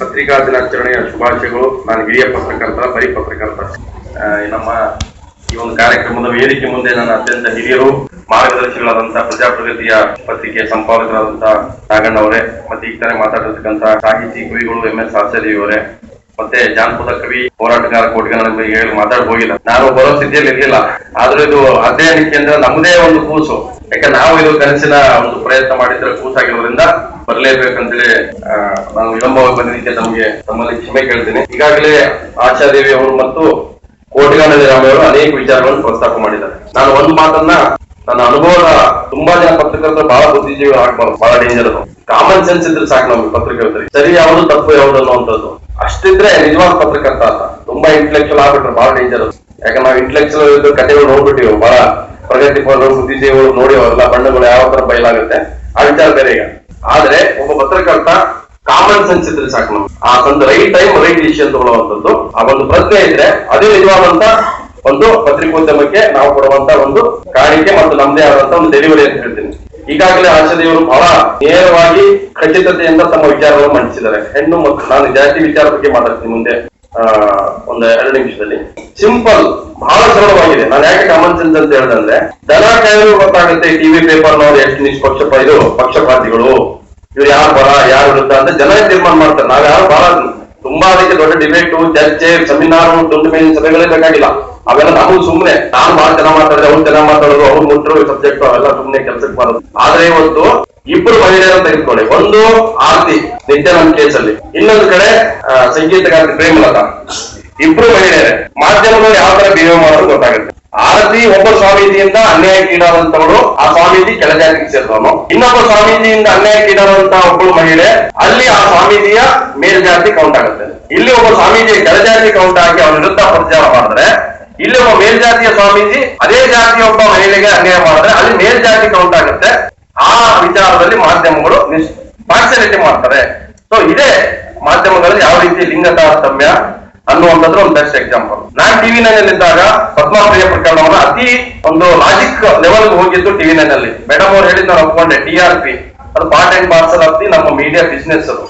ಪತ್ರಿಕಾ ದಿನಾಚರಣೆಯ ಶುಭಾಶಯಗಳು. ನಾನು ಹಿರಿಯ ಪತ್ರಕರ್ತ, ಬರೀ ಪತ್ರಕರ್ತ. ನಮ್ಮ ಈ ಒಂದು ಕಾರ್ಯಕ್ರಮದ ವೇದಿಕೆ ಮುಂದೆ ನನ್ನ ಅತ್ಯಂತ ಹಿರಿಯರು, ಮಾರ್ಗದರ್ಶಿಗಳಾದಂತಹ ಪ್ರಜಾಪ್ರಗತಿಯ ಪತ್ರಿಕೆಯ ಸಂಪಾದಕರಾದಂತಹ ನಾಗಣ್ಣ ಅವರೇ ಮತ್ತೆ ಈಗ ತಾನೇ ಮಾತಾಡಿರ್ತಕ್ಕಂತಹ ಸಾಹಿತಿ ಕವಿಗಳು ಎಂ ಎಸ್ ಆಚಾರ್ಯ ಅವರೇ ಮತ್ತೆ ಜಾನಪದ ಕವಿ, ಹೋರಾಟಗಾರ ಕೋಟಿಗನ ಹೇಳಿ ಮಾತಾಡ್ ಹೋಗಿಲ್ಲ. ನಾನು ಬರೋ ಸ್ಥಿತಿಯಲ್ಲಿ ಇರ್ಲಿಲ್ಲ. ಆದ್ರೂ ಇದು ಅಧ್ಯಯನಕ್ಕೆ ಅಂದ್ರೆ ನಮ್ದೇ ಒಂದು ಕೂಸು. ಯಾಕೆ ನಾವು ಇದು ಕನಸಿನ ಒಂದು ಪ್ರಯತ್ನ ಮಾಡಿದ್ರೆ ಕೂಸಾಗಿರೋದ್ರಿಂದ ಬರಲೇಬೇಕಂತೇಳಿ ನಾನು ವಿಳಂಬವಾಗಿ ಬಂದಿದ್ದಕ್ಕೆ ನಮ್ಗೆ ತಮ್ಮಲ್ಲಿ ಕ್ಷಮೆ ಕೇಳ್ತೀನಿ. ಈಗಾಗಲೇ ಆಶಾದೇವಿ ಅವರು ಮತ್ತು ಕೋಟಿಗಾನಂದ ರಾಮಯ್ಯವರು ಅನೇಕ ವಿಚಾರಗಳನ್ನು ಪ್ರಸ್ತಾಪ ಮಾಡಿದ್ದಾರೆ. ನಾನು ಒಂದು ಮಾತನ್ನ, ನನ್ನ ಅನುಭವದ ತುಂಬಾ ಜನ ಪತ್ರಕರ್ತರು ಬಹಳ ಬುದ್ಧಿಜೀವಿ ಆಗ್ಬಾರ್ದು. ಬಹಳ ಡೇಂಜರ್ ಕಾಮನ್ ಸೆನ್ಸ್ ಇದ್ರೆ ಸಾಕು ನಮ್ಗೆ ಪತ್ರಕರ್ತರಿಗೆ ಸರಿ ಯಾವುದು ತಪ್ಪು, ಯಾವುದು ಅನ್ನುವಂಥದ್ದು ಅಷ್ಟಿದ್ರೆ ನಿಜವಾದ ಪತ್ರಕರ್ತ ಅಲ್ಲ. ತುಂಬಾ ಇಂಟ್ಲೆಕ್ಚುಲ್ ಆಗ್ಬಿಟ್ರೆ ಬಹಳ ಡೇಂಜರ್ ಯಾಕಂದ್ರೆ ನಾವು ಇಂಟ್ಲೆಕ್ಚುಲ್ ಇದ್ದ ಕಥೆಗಳು ನೋಡ್ಬಿಟ್ಟಿವಿ ಬಹಳ ಪ್ರಗತಿಪರರು ಬುದ್ಧಿಜೀವಿಗಳು ನೋಡಿ ಅವೆಲ್ಲ ಬಣ್ಣಗಳು ಯಾವ ತರ ಬಯಲಾಗುತ್ತೆ, ಆ ವಿಚಾರ ಬೇರೆ ಈಗ. ಆದ್ರೆ ಒಬ್ಬ ಪತ್ರಕರ್ತ ಕಾಮನ್ ಸೆನ್ಸ್ ಇದ್ರೆ ಸಾಕು ನಮ್ಗೆ. ಆ ಒಂದು ರೈಟ್ ಟೈಮ್ ರೈಟ್ ಡಿಸಿಷನ್ ತಗೊಳ್ಳುವಂತದ್ದು ಆ ಒಂದು ಪ್ರಜ್ಞೆ ಇದ್ರೆ ಅದೇ ನಿಜವಾದಂತ ಒಂದು ಪತ್ರಿಕೋದ್ಯಮಕ್ಕೆ ನಾವು ಕೊಡುವಂತ ಒಂದು ಕಾಣಿಕೆ ಮತ್ತು ನಮ್ದೇ ಆದಂತ ಒಂದು ಡೆಲಿವರಿ ಅಂತ ಹೇಳ್ತೀನಿ. ಈಗಾಗಲೇ ಆಚಾರ್ಯವರು ಬಹಳ ನೇರವಾಗಿ ಖಚಿತತೆಯಿಂದ ತಮ್ಮ ವಿಚಾರವನ್ನು ಮಂಡಿಸಿದ್ದಾರೆ. ಹೆಣ್ಣು ಮತ್ತು ನಾನು ಜಾತಿ ವಿಚಾರ ಬಗ್ಗೆ ಮಾತಾಡ್ತೀನಿ ಮುಂದೆ ಆ, ಒಂದು ಎರಡು ನಿಮಿಷದಲ್ಲಿ. ಸಿಂಪಲ್ ಬಹಳ ಸರಳವಾಗಿದೆ. ನಾನು ಯಾಕೆ ಕಾಮನ್ ಸೆನ್ಸ್ ಅಂತ ಹೇಳಿದ್ರೆ ದನ ಕಾಯಲು ಗೊತ್ತಾಗುತ್ತೆ ಟಿವಿ ಪೇಪರ್ ನೋಡಿ ಎಷ್ಟು ನಿಷ್ಪಕ್ಷಪ ಇದು ಪಕ್ಷಪಾತಿಗಳು ಇವ್ರು ಯಾರು ಬರ ಯಾರು ವಿರುದ್ಧ ಅಂತ ಜನ ತೀರ್ಮಾನ ಮಾಡ್ತಾರೆ. ನಾವ್ಯಾರು ಬಹಳ ತುಂಬಾ ಅದಕ್ಕೆ ದೊಡ್ಡ ಡಿಬೇಟು ಚರ್ಚೆ ಸೆಮಿನಾರ್ ಉಂಟು ಮೇಲಿನ ಸಭೆಗಳೇ ಬೇಕಾಗಿಲ್ಲ. ಅವೆಲ್ಲ ನಾವು ಸುಮ್ನೆ, ನಾನು ಬಹಳ ಜನ ಮಾತಾಡಿದ್ರೆ ಅವ್ರು ಜನ ಮಾತಾಡೋದು ಅವ್ರು ಮುಟ್ಟರು ಸಬ್ಜೆಕ್ಟ್ ಅವೆಲ್ಲ ಸುಮ್ನೆ ಕೆಲ್ಸಕ್ಕೆ ಬರೋದು. ಆದ್ರೆ ಇವತ್ತು ಇಬ್ಬರು ಮಹಿಳೆಯರನ್ನು ತೆಗೆದುಕೊಳ್ಳಿ ಒಂದು ಆರ್ತಿ, ನಿತ್ಯಾನಂದ್ ಕೇಸಲ್ಲಿ. ಇನ್ನೊಂದು ಕಡೆ ಸಂಗೀತಗಾರ ಪ್ರೇಮಲತಾ. ಇಬ್ರು ಮಹಿಳೆಯರೇ. ಮಾಧ್ಯಮಗಳು ಯಾವ ತರ ಬಿಹೇವ್ ಮಾಡೋದು ಗೊತ್ತಾಗುತ್ತೆ. ಆರತಿ ಒಬ್ಬ ಸ್ವಾಮೀಜಿಯಿಂದ ಅನ್ಯಾಯಕ್ಕೀಡಾದಂತವಳು ಆ ಸ್ವಾಮೀಜಿ ಕೆಳಜಾತಿಗೆ ಸೇರಿದವನು. ಇನ್ನೊಬ್ಬ ಸ್ವಾಮೀಜಿಯಿಂದ ಅನ್ಯಾಯಕ್ಕೀಡಾದಂತ ಒಬ್ಬಳು ಮಹಿಳೆ, ಅಲ್ಲಿ ಆ ಸ್ವಾಮೀಜಿಯ ಮೇಲ್ಜಾತಿ ಕೌಂಟ್ ಆಗುತ್ತೆ. ಇಲ್ಲಿ ಒಬ್ಬ ಸ್ವಾಮೀಜಿ ಕೆಳಜಾತಿ ಕೌಂಟ್ ಆಗಿ ಅವನ ವಿರುದ್ಧ ಪ್ರಚಾರ ಮಾಡಿದ್ರೆ, ಇಲ್ಲಿ ಒಬ್ಬ ಮೇಲ್ಜಾತಿಯ ಸ್ವಾಮೀಜಿ ಅದೇ ಜಾತಿಯ ಒಬ್ಬ ಮಹಿಳೆಗೆ ಅನ್ಯಾಯ ಮಾಡಿದ್ರೆ, ಅಲ್ಲಿ ಮೇಲ್ಜಾತಿ ಕೌಂಟ್ ಆಗುತ್ತೆ. ಆ ವಿಚಾರದಲ್ಲಿ ಮಾಧ್ಯಮಗಳು ಪಾರ್ಶಾಲಿಟಿ ಮಾಡ್ತಾರೆ. ಸೊ ಇದೇ ಮಾಧ್ಯಮಗಳಲ್ಲಿ ಯಾವ ರೀತಿ ಲಿಂಗ ತಾರತಮ್ಯ ಅನ್ನುವಂಥದ್ದು ಒಂದು ಬೆಸ್ಟ್ ಎಕ್ಸಾಂಪಲ್ ನಾನ್ ಟಿವಿ ನೈನ್ ಇದ್ದಾಗ ಪದ್ಮಾಪ್ರಿಯ ಪ್ರಕರಣವನ್ನ ಅತಿ ಒಂದು ಲಾಜಿಕ್ ಲೆವೆಲ್ ಹೋಗಿದ್ದು ಟಿವಿ ನೈನ್ ಅಲ್ಲಿ. ಮೇಡಮ್ ಅವ್ರು ಹೇಳಿದ್ ನಾನು ಒಪ್ಕೊಂಡೆ ಟಿ ಆರ್ ಪಿ ಅದು ಪಾರ್ಟ್ ಅಂಡ್ ಪಾರ್ಸಲ್ ದಿ ನಮ್ಮ ಮೀಡಿಯಾ ಬಿಸ್ನೆಸ್ ಅದು.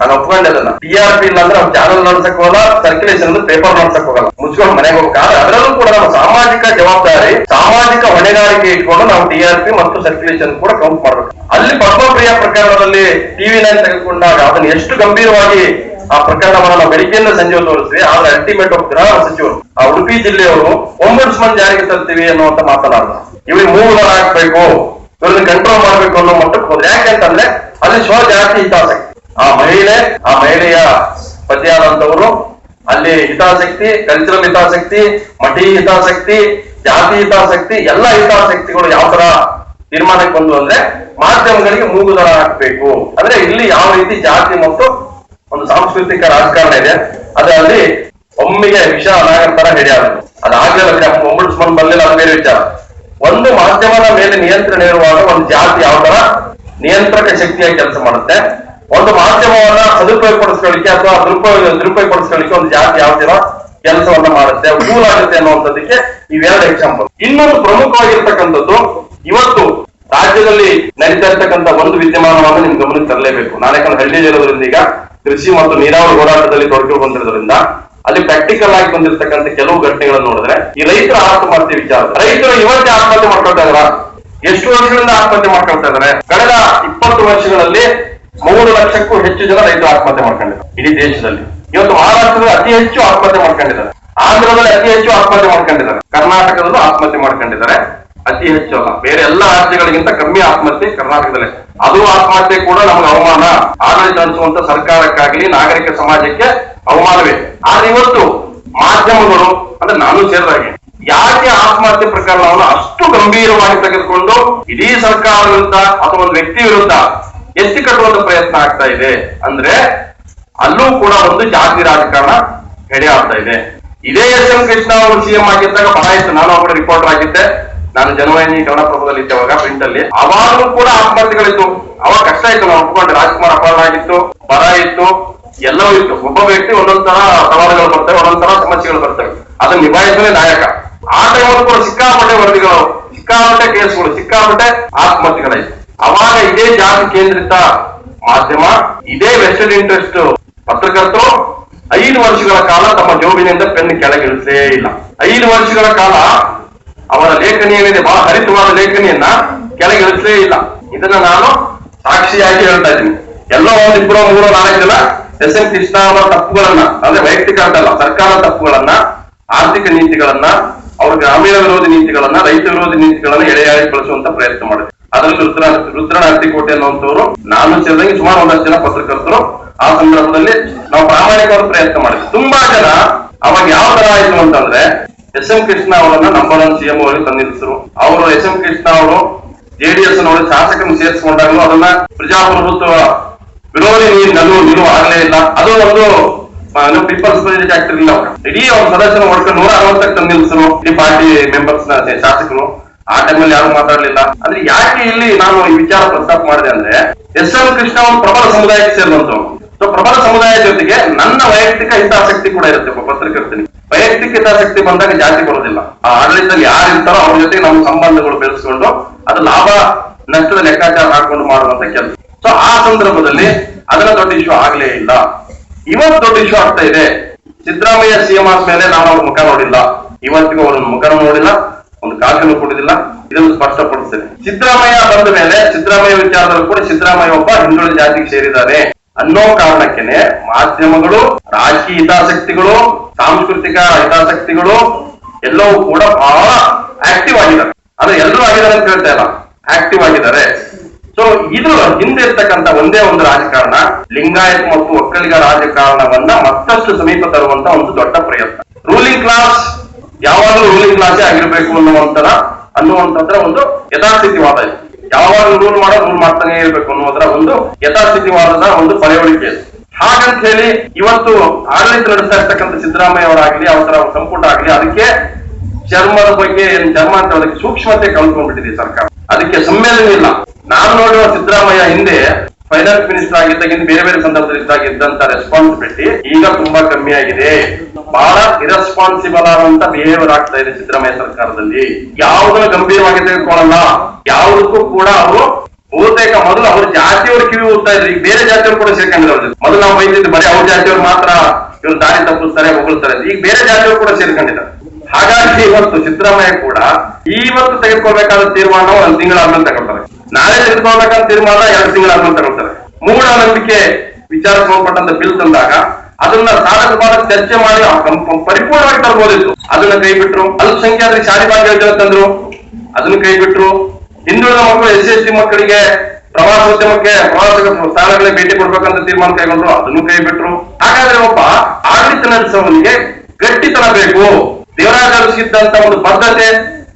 ನಾನು ಒಪ್ಕೊಂಡೆ ಅದನ್ನ. ಟಿ ಆರ್ ಪಿ ಇಲ್ಲ ಅಂದ್ರೆ ನಾವು ಚಾನಲ್ ನಡ್ಸಕ್ ಹೋಗಲ್ಲ ಸರ್ಕ್ಯುಲೇಷನ್ ಅಂದ್ರೆ ಪೇಪರ್ ನಡ್ಸಕ್ ಹೋಗಲ್ಲ. ಮುಚ್ಕೊಂಡು ಮನೆಗೆ ಹೋಗ್ಬೇಕಾದ್ರೆ ಅದರಲ್ಲೂ ಕೂಡ ನಮ್ಮ ಸಾಮಾಜಿಕ ಜವಾಬ್ದಾರಿ, ಸಾಮಾಜಿಕ ಹೊಣೆಗಾರಿಕೆ ಇಟ್ಕೊಂಡು ನಾವು ಟಿ ಆರ್ ಪಿ ಮತ್ತು ಸರ್ಕ್ಯುಲೇಷನ್ ಕೂಡ ಕೌಂಟ್ ಮಾಡ್ಬೇಕು. ಅಲ್ಲಿ ಪದ್ಮಪ್ರಿಯ ಪ್ರಕರಣದಲ್ಲಿ ಟಿವಿ ನೈನ್ ತೆಗೆದುಕೊಂಡಾಗ ಅದನ್ನ ಎಷ್ಟು ಗಂಭೀರವಾಗಿ ಆ ಪ್ರಕರಣವನ್ನು ನಾವು ಬೆಳಿಗ್ಗೆಯಿಂದ ಸಂಜೆ ತೋರಿಸ್ತೀವಿ ಆದ್ರೆ ಅಲ್ಟಿಮೇಟ್ ಆಫ್ ಗೃಹ ಸಚಿವರು, ಆ ಉಡುಪಿ ಜಿಲ್ಲೆಯವರು ಒಂಬಡ್ಸ್ಮನ್ ಜಾರಿಗೆ ತರ್ತೀವಿ ಅನ್ನುವಂತ ಮಾತನಾಡಿದ್ರು ಇವ್ರಿಗೆ ಮೂಲ ಹಾಕ್ಬೇಕು ಇವ್ರನ್ನ ಕಂಟ್ರೋಲ್ ಮಾಡ್ಬೇಕು ಅನ್ನೋ ಮಟ್ಟಕ್ಕೆ ಹೋದ್ರೆ. ಯಾಕೆಂತಂದ್ರೆ ಅಲ್ಲಿ ಸ್ವಜಾತಿ ಹಿತಾಸಕ್ತಿ. ಆ ಮಹಿಳೆ, ಆ ಮಹಿಳೆಯ ಪತಿಯಾದಂತವರು ಅಲ್ಲಿ ಹಿತಾಸಕ್ತಿ, ಕಲ್ಚರಲ್ ಹಿತಾಸಕ್ತಿ, ಮಠಿ ಹಿತಾಸಕ್ತಿ, ಜಾತಿ ಹಿತಾಸಕ್ತಿ, ಎಲ್ಲ ಹಿತಾಸಕ್ತಿಗಳು ಯಾವ ತರ ತೀರ್ಮಾನಕ್ಕೆ ಬಂದು ಅಂದ್ರೆ ಮಾಧ್ಯಮಗಳಿಗೆ ಮೂಗುದರ ಹಾಕ್ಬೇಕು. ಅಂದ್ರೆ ಇಲ್ಲಿ ಯಾವ ರೀತಿ ಜಾತಿ ಮತ್ತು ಒಂದು ಸಾಂಸ್ಕೃತಿಕ ರಾಜಕಾರಣ ಇದೆ. ಅದರಲ್ಲಿ ಒಮ್ಮಿಗೆ ವಿಷ ಅನಾಗರ ತರ ಅದಾಗಲೇ ಅದಾಗಲಿಲ್ಲ ಒಂಬಡ್ಸ್ಮನ್ ಬಂದಿಲ್ಲ ಅದು ಬೇರೆ ವಿಚಾರ. ಒಂದು ಮಾಧ್ಯಮದ ಮೇಲೆ ನಿಯಂತ್ರಣ ಇರುವಾಗ ಒಂದು ಜಾತಿ ಯಾವ ತರ ನಿಯಂತ್ರಕ ಶಕ್ತಿಯಾಗಿ ಕೆಲಸ ಮಾಡುತ್ತೆ. ಒಂದು ಮಾಧ್ಯಮವನ್ನ ಸದುಪಯೋಗ ಪಡಿಸ್ಕೊಳ್ಳಿಕ್ಕೆ ಅಥವಾ ದುರುಪಯೋಗ ದುರುಪಯೋಗ ಪಡಿಸ್ಕೊಳ್ಳಿಕ್ಕೆ ಒಂದು ಜಾತಿ ಯಾವ ತರ ಕೆಲಸವನ್ನ ಮಾಡುತ್ತೆ. ಕೂಲ್ ಆಗುತ್ತೆ ಅನ್ನುವಂಥದ್ದಕ್ಕೆ ಇವೆರಡು ಎಕ್ಸಾಂಪಲ್ ಇನ್ನೊಂದು ಪ್ರಮುಖವಾಗಿರ್ತಕ್ಕಂಥದ್ದು, ಇವತ್ತು ರಾಜ್ಯದಲ್ಲಿ ನಡೀತಾ ಇರ್ತಕ್ಕಂಥ ಒಂದು ವಿದ್ಯಮಾನವನ್ನು ನಿಮ್ ಗಮನಕ್ಕೆ ತರಲೇಬೇಕು. ನಾನು ಯಾಕಂದ್ರೆ ಈಗ ಕೃಷಿ ಮತ್ತು ನೀರಾವರಿ ಹೋರಾಟದಲ್ಲಿ ತೊಡಗಿಕೊಂಡಿರೋದ್ರಿಂದ ಅಲ್ಲಿ ಪ್ರಾಕ್ಟಿಕಲ್ ಆಗಿ ಬಂದಿರತಕ್ಕಂಥ ಕೆಲವು ಘಟನೆಗಳನ್ನು ನೋಡಿದ್ರೆ ಈ ರೈತರ ಆತ್ಮಹತ್ಯೆ ವಿಚಾರ ರೈತರು ಇವತ್ತೇ ಆತ್ಮಹತ್ಯೆ ಮಾಡ್ಕೊಳ್ತಾ ಇದಾರ? ಎಷ್ಟು ವರ್ಷಗಳಿಂದ ಆತ್ಮಹತ್ಯೆ ಮಾಡ್ಕೊಳ್ತಾ ಇದಾರೆ? ಕಳೆದ ಇಪ್ಪತ್ತು ವರ್ಷಗಳಲ್ಲಿ ಮೂರು ಲಕ್ಷಕ್ಕೂ ಹೆಚ್ಚು ಜನ ರೈತರು ಆತ್ಮಹತ್ಯೆ ಮಾಡ್ಕೊಂಡಿದ್ದಾರೆ. ಇಡೀ ದೇಶದಲ್ಲಿ. ಇವತ್ತು ಮಹಾರಾಷ್ಟ್ರದಲ್ಲಿ ಅತಿ ಹೆಚ್ಚು ಆತ್ಮಹತ್ಯೆ ಮಾಡ್ಕೊಂಡಿದ್ದಾರೆ. ಆಂಧ್ರದಲ್ಲಿ ಅತಿ ಹೆಚ್ಚು ಆತ್ಮಹತ್ಯೆ ಮಾಡ್ಕೊಂಡಿದ್ದಾರೆ. ಕರ್ನಾಟಕದಲ್ಲೂ ಆತ್ಮಹತ್ಯೆ ಮಾಡ್ಕೊಂಡಿದ್ದಾರೆ. ಅತಿ ಹೆಚ್ಚು ಅಲ್ಲ. ಬೇರೆ ಎಲ್ಲ ರಾಜ್ಯಗಳಿಗಿಂತ ಕಮ್ಮಿ ಆತ್ಮಹತ್ಯೆ ಕರ್ನಾಟಕದಲ್ಲಿ. ಅದು ಆತ್ಮಹತ್ಯೆ ಕೂಡ ನಮ್ಗೆ ಅವಮಾನ. ಆಡಳಿತ ಅನಿಸುವಂತ ಸರ್ಕಾರಕ್ಕಾಗ್ಲಿ, ನಾಗರಿಕ ಸಮಾಜಕ್ಕೆ ಅವಮಾನವೇ. ಆದ್ರೆ ಇವತ್ತು ಮಾಧ್ಯಮಗಳು, ಅಂದ್ರೆ ನಾನು ಸೇರಿದಾಗೆ, ಯಾಕೆ ಆತ್ಮಹತ್ಯೆ ಪ್ರಕರಣವನ್ನು ಅಷ್ಟು ಗಂಭೀರವಾಗಿ ತೆಗೆದುಕೊಂಡು ಇಡೀ ಸರ್ಕಾರ ವಿರುದ್ಧ ಅಥವಾ ಒಂದು ವ್ಯಕ್ತಿ ವಿರುದ್ಧ ಎತ್ತಿ ಕಟ್ಟುವಂತ ಪ್ರಯತ್ನ ಆಗ್ತಾ ಇದೆ? ಅಂದ್ರೆ ಅಲ್ಲೂ ಕೂಡ ಒಂದು ಜಾತಿ ರಾಜಕಾರಣ ಹೆಡೆ ಆಗ್ತಾ ಇದೆ. ಇದೇ ಎಸ್ ಎಂ ಕೃಷ್ಣ ಅವರು ಸಿಎಂ ಆಗಿದ್ದಾಗ ಇತ್ತು. ನಾನು ಅವರ ರಿಪೋರ್ಟರ್ ಆಗಿದ್ದೆ. ನಾನು ಜನವಾಹಿನಿ ಕನ್ನಡಪ್ರಭದಲ್ಲಿ ಇದ್ದವಾಗ ಪ್ರಿಂಟ್ ಅಲ್ಲಿ. ಅವಾಗಲೂ ಕೂಡ ಆತ್ಮಹತ್ಯೆಗಳಿತ್ತು. ಅವಾಗ ಕಷ್ಟ ಇತ್ತು, ನಾವು ಒಪ್ಕೊಂಡೆ ರಾಜ್ಕುಮಾರ್ ಅಪಹರಣ ಆಗಿತ್ತು, ಬರ ಇತ್ತು, ಎಲ್ಲವೂ ಇತ್ತು. ಒಬ್ಬ ವ್ಯಕ್ತಿ ಒಂದೊಂದ್ ಸವಾಲುಗಳು ಬರ್ತವೆ ಒಂದೊಂದ್ ಸಮಸ್ಯೆಗಳು ಬರ್ತವೆ ಅದನ್ನ ನಿಭಾಯಿಸಲೇ ನಾಯಕ. ಆ ಟೈಮಲ್ಲಿ ಕೂಡ ಸಿಕ್ಕಾಪಟ್ಟೆ ವರದಿಗಳು, ಸಿಕ್ಕಾಪಟ್ಟೆ ಕೇಸ್ಗಳು, ಸಿಕ್ಕಾಪಟ್ಟೆ ಆತ್ಮಹತ್ಯೆಗಳಾಯ್ತು. ಅವಾಗ ಇದೇ ಜಾತಿ ಕೇಂದ್ರಿತ ಮಾಧ್ಯಮ, ಇದೇ ವೆಸ್ಟೆಡ್ ಇಂಟ್ರೆಸ್ಟ್ ಪತ್ರಕರ್ತರು ಐದು ವರ್ಷಗಳ ಕಾಲ ತಮ್ಮ ಜೋಬಿನಿಂದ ಪೆನ್ ಕೆಳಗಿಳಿಸೇ ಇಲ್ಲ. ಐದು ವರ್ಷಗಳ ಕಾಲ ಅವರ ಲೇಖನಿ ಏನಿದೆ ಬಹಳ ಹರಿತವಾದ ಲೇಖನಿಯನ್ನ ಕೆಳಗೆ ಇಳಿಸಲೇ ಇಲ್ಲ. ಇದನ್ನ ನಾನು ಸಾಕ್ಷಿಯಾಗಿ ಹೇಳ್ತಾ ಇದ್ದೀನಿ. ಎಲ್ಲೋ ಒಂದು ಇಬ್ಬರು ಮೂರು ನಾಲ್ಕು ಜನ ಎಸ್ ಎಂ ಕೃಷ್ಣ ಅವರ ತಪ್ಪುಗಳನ್ನ, ಅಂದ್ರೆ ವೈಯಕ್ತಿಕ ಅಂತಲ್ಲ ಸರ್ಕಾರದ ತಪ್ಪುಗಳನ್ನ, ಆರ್ಥಿಕ ನೀತಿಗಳನ್ನ, ಅವ್ರ ಗ್ರಾಮೀಣ ವಿರೋಧಿ ನೀತಿಗಳನ್ನ, ರೈತ ವಿರೋಧಿ ನೀತಿಗಳನ್ನ ಎಳೆಯಾಗಿ ಬಳಸುವಂತ ಪ್ರಯತ್ನ ಮಾಡಿದೆ. ಅದರಲ್ಲಿ ರುದ್ರ ರುದ್ರನ ಹತ್ತಿಕೋಟೆ ಅನ್ನುವಂಥವ್ರು, ನಾನು ಸೇರಿದಂಗೆ ಸುಮಾರು ಒಂದಷ್ಟು ಜನ ಪತ್ರಕರ್ತರು, ಆ ಸಂದರ್ಭದಲ್ಲಿ ನಾವು ಪ್ರಾಮಾಣಿಕವಾದ ಪ್ರಯತ್ನ ಮಾಡಿದ್ವಿ. ತುಂಬಾ ಜನ ಅವಾಗ ಯಾವ ತರ ಆಯ್ತು ಅಂತಂದ್ರೆ ಎಸ್ ಎಂ ಕೃಷ್ಣ ಅವರನ್ನ ನಂಬರ್ ಒನ್ ಸಿಎಂ ಅವರಿಗೆ ತಂದಿರಿಸಿದ್ರು ಅವರು ಎಸ್ ಎಂ ಕೃಷ್ಣ ಅವರು ಜೆಡಿಎಸ್ ನವರು ಶಾಸಕರನ್ನು ಸೇರಿಸಿಕೊಂಡಾಗಲೂ ಅದನ್ನ ಪ್ರಜಾಪ್ರಭುತ್ವ ವಿರೋಧಿ ನಲು ನಿಲುವು ಆಗಲೇ ಇಲ್ಲ. ಅದು ಒಂದು ಪೀಪಲ್ಸ್ ಪ್ರೊಜೆಕ್ಟ್ ಆಗ್ತಿರ್ಲಿಲ್ಲ. ಇಡೀ ಅವ್ರ ಸದಸ್ಯನ ಹೊಡ್ಕೊಂಡು ನೂರ ಅರವತ್ತಕ್ಕೆ ತಂದು ನಿಲ್ಸರು ಇಡೀ ಪಾರ್ಟಿ ಮೆಂಬರ್ಸ್ನ ಶಾಸಕರು. ಆ ಟೈಮಲ್ಲಿ ಯಾರು ಮಾತಾಡ್ಲಿಲ್ಲ. ಅಂದ್ರೆ ಯಾಕೆ ಇಲ್ಲಿ ನಾನು ಈ ವಿಚಾರ ಪ್ರಸ್ತಾಪ ಮಾಡಿದೆ ಅಂದ್ರೆ, ಎಸ್ ಎಂ ಕೃಷ್ಣ ಅವರು ಪ್ರಬಲ ಸಮುದಾಯಕ್ಕೆ ಸೇರಿದಂತವ್ರು ಸೊ ಪ್ರಬಲ ಸಮುದಾಯ ಜೊತೆಗೆ ನನ್ನ ವೈಯಕ್ತಿಕ ಹಿತಾಸಕ್ತಿ ಕೂಡ ಇರುತ್ತೆ, ಒಬ್ಬ ಪತ್ರಕರ್ತನಿಗೆ ವೈಯಕ್ತಿಕ ಹಿತಾಸಕ್ತಿ ಬಂದಾಗ ಜಾತಿ ಬರೋದಿಲ್ಲ. ಆ ಆಡಳಿತದಲ್ಲಿ ಯಾರು ಇರ್ತಾರೋ ಅವ್ರ ಜೊತೆ ನಮ್ಮ ಸಂಬಂಧಗಳು ಬೆಳೆಸ್ಕೊಂಡು ಅದು ಲಾಭ ನಷ್ಟದ ಲೆಕ್ಕಾಚಾರ ಹಾಕೊಂಡು ಮಾಡುವಂತ ಕೆಲಸ. ಸೊ ಆ ಸಂದರ್ಭದಲ್ಲಿ ಅದರ ದೊಡ್ಡ ಇಶ್ಯೂ ಆಗ್ಲೇ ಇಲ್ಲ. ಇವತ್ತು ದೊಡ್ಡ ಇಶ್ಯೂ ಆಗ್ತಾ ಇದೆ. ಸಿದ್ದರಾಮಯ್ಯ ಸಿಎಂ ಆದ್ಮೇಲೆ ನಾನು ಅವ್ರ ಮುಖ ನೋಡಿಲ್ಲ. ಇವತ್ತಿಗೂ ಅವ್ರ ಮುಖ ನೋಡಿಲ್ಲ, ಒಂದು ಕಾಗನ್ನು ಕೊಡುದಿಲ್ಲ. ಇದನ್ನು ಸ್ಪಷ್ಟಪಡಿಸ್ತೇನೆ. ಸಿದ್ದರಾಮಯ್ಯ ಬಂದ ಮೇಲೆ, ಸಿದ್ದರಾಮಯ್ಯ ವಿಚಾರದಲ್ಲೂ ಕೂಡ ಸಿದ್ದರಾಮಯ್ಯ ಒಬ್ಬ ಹಿಂದುಳಿದ ಜಾತಿಗೆ ಸೇರಿದ್ದಾರೆ. ಅನ್ನೋ ಕಾರಣಕ್ಕೆನೆ ಮಾಧ್ಯಮಗಳು, ರಾಜಕೀಯ ಹಿತಾಸಕ್ತಿಗಳು, ಸಾಂಸ್ಕೃತಿಕ ಹಿತಾಸಕ್ತಿಗಳು ಎಲ್ಲವೂ ಕೂಡ ಬಹಳ ಆಕ್ಟಿವ್ ಆಗಿದ್ದಾರೆ. ಅಂದ್ರೆ ಎಲ್ಲರೂ ಆಗಿದ್ದಾರೆ ಅಂತ ಹೇಳ್ತಾ ಇಲ್ಲ. ಆಕ್ಟಿವ್ ಆಗಿದ್ದಾರೆ. ಸೊ ಇದು ಹಿಂದೆ ಇರ್ತಕ್ಕಂತ ಒಂದೇ ಒಂದು ರಾಜಕಾರಣ ಲಿಂಗಾಯತ್ ಮತ್ತು ಒಕ್ಕಲಿಗ ರಾಜಕಾರಣವನ್ನ ಮತ್ತಷ್ಟು ಸಮೀಪ ತರುವಂತ ಒಂದು ದೊಡ್ಡ ಪ್ರಯತ್ನ. ರೂಲಿಂಗ್ ಕ್ಲಾಸ್ ಯಾವಾಗಲೂ ರೂಲಿಂಗ್ ಕ್ಲಾಸೇ ಆಗಿರ್ಬೇಕು ಅನ್ನುವಂತರ ಅನ್ನುವಂಥದ್ರ ಒಂದು ಯಥಾಸ್ಥಿತಿವಾದ ಇದೆ. ಯಾವಾಗಲೂ ರೂಲ್ ಮಾಡೋ ರೂಲ್ ಮಾಡ್ತಾನೆ ಇರ್ಬೇಕು ಅನ್ನೋದ್ರ ಒಂದು ಯಥಾಸ್ಥಿತಿವಾದದ ಒಂದು ಪಳೆಯುಳಿಕೆ ಹಾಗಂತ ಹೇಳಿ ಇವತ್ತು ಆಡಳಿತ ನಡೆಸ್ತಾ ಇರ್ತಕ್ಕಂಥ ಸಿದ್ದರಾಮಯ್ಯ ಅವರಾಗ್ಲಿ ಅವರ ಸಂಪುಟ ಆಗ್ಲಿ, ಅದಕ್ಕೆ ಚರ್ಮದ ಬಗ್ಗೆ ಏನ್ ಚರ್ಮ ಅಂತ ಅದಕ್ಕೆ ಸೂಕ್ಷ್ಮತೆ ಕಳ್ಕೊಂಡ್ಬಿಟ್ಟಿದೆ ಸರ್ಕಾರ. ಅದಕ್ಕೆ ಸಮ್ಮೇಳನ ಇಲ್ಲ. ನಾನು ನೋಡುವ ಸಿದ್ದರಾಮಯ್ಯ ಹಿಂದೆ ಫೈನಾನ್ಸ್ ಮಿನಿಸ್ಟರ್ ಆಗಿದ್ದಾಗಿಂದ ಬೇರೆ ಬೇರೆ ಸಂದರ್ಭದಲ್ಲಿ ಇದ್ದಾಗ ಇದ್ದಂತ ರೆಸ್ಪಾನ್ಸಿಬಿಲಿಟಿ ಈಗ ತುಂಬಾ ಕಮ್ಮಿ ಆಗಿದೆ. ಬಹಳ ಇರೆಸ್ಪಾನ್ಸಿಬಲ್ ಆದಂತ ಬಿಹೇವಿಯರ್ ಆಗ್ತಾ ಇದೆ ಸಿದ್ದರಾಮಯ್ಯ ಸರ್ಕಾರದಲ್ಲಿ. ಯಾವುದನ್ನು ಗಂಭೀರವಾಗಿ ತೆಗೆದುಕೊಳ್ಳಲ್ಲ. ಯಾವುದಕ್ಕೂ ಕೂಡ ಅವರು ಬಹುತೇಕ ಮೊದಲು ಅವ್ರ ಜಾತಿಯವ್ರ ಕಿವಿ ಹೋಗ್ತಾ ಇದ್ರು. ಈಗ ಬೇರೆ ಜಾತಿಯವ್ರು ಕೂಡ ಸೇರ್ಕೊಂಡಿದ್ರು. ಮೊದಲು ನಾವು ಬೈದಿದ್ದು ಬರೀ ಅವ್ರ ಜಾತಿಯವ್ರು ಮಾತ್ರ ಇವ್ರು ದಾರಿ ತಪ್ಪಿಸ್ತಾರೆ, ಹೊಗಳ್ತಾರೆ. ಈಗ ಬೇರೆ ಜಾತಿಯವರು ಕೂಡ ಸೇರ್ಕೊಂಡಿದ್ದಾರೆ. ಹಾಗಾಗಿ ಇವತ್ತು ಸಿದ್ದರಾಮಯ್ಯ ಕೂಡ ಇವತ್ತು ತೆಗೆದುಕೊಳ್ಬೇಕಾದ ತೀರ್ಮಾನ ಒಂದು ಆಮೇಲೆ ತಗೊಳ್ತಾರೆ. ನಾಳೆ ತೆಗೆದುಕೊಳ್ಬೇಕಂತ ತೀರ್ಮಾನ ಎರಡು ತಿಂಗಳಾದ್ಮೇಲೆ ತಗೊಳ್ತಾರೆ. ಮೂಢನಂಬಿಕೆ ವಿಚಾರ ಸಂಬಂಧಪಟ್ಟಂತ ಬಿಲ್ ತಂದಾಗ ಅದನ್ನ ಸಾಧಕ ಬಾಧಕ ಚರ್ಚೆ ಮಾಡಿ ಪರಿಪೂರ್ಣವಾಗಿ ತರಬಹುದಿತ್ತು ಅದನ್ನ ಕೈ ಬಿಟ್ರು. ಅಲ್ಪಸಂಖ್ಯಾತರಿಗೆ ಶಾಲೆ ಭಾಗ್ಯ ಯೋಜನೆ ತಂದ್ರು. ಅದನ್ನ ಕೈ ಬಿಟ್ರು. ಹಿಂದುಳಿದ ಮಕ್ಕಳು ಎಸ್ ಎಸ್ ಸಿ ಮಕ್ಕಳಿಗೆ ಪ್ರವಾಸೋದ್ಯಮಕ್ಕೆ ಪ್ರವಾಸ ಸ್ಥಳಗಳಿಗೆ ಭೇಟಿ ಕೊಡ್ಬೇಕಂತ ತೀರ್ಮಾನ ಕೈಗೊಂಡ್ರು. ಅದನ್ನು ಕೈ ಬಿಟ್ರು. ಹಾಗಾದ್ರೆ ಒಬ್ಬ ಆಡಳಿತ ನಡೆಸುವವನಿಗೆ ಗಟ್ಟಿತನ ಬೇಕು. ದೇವರಾಜ ಒಂದು ಬದ್ಧತೆ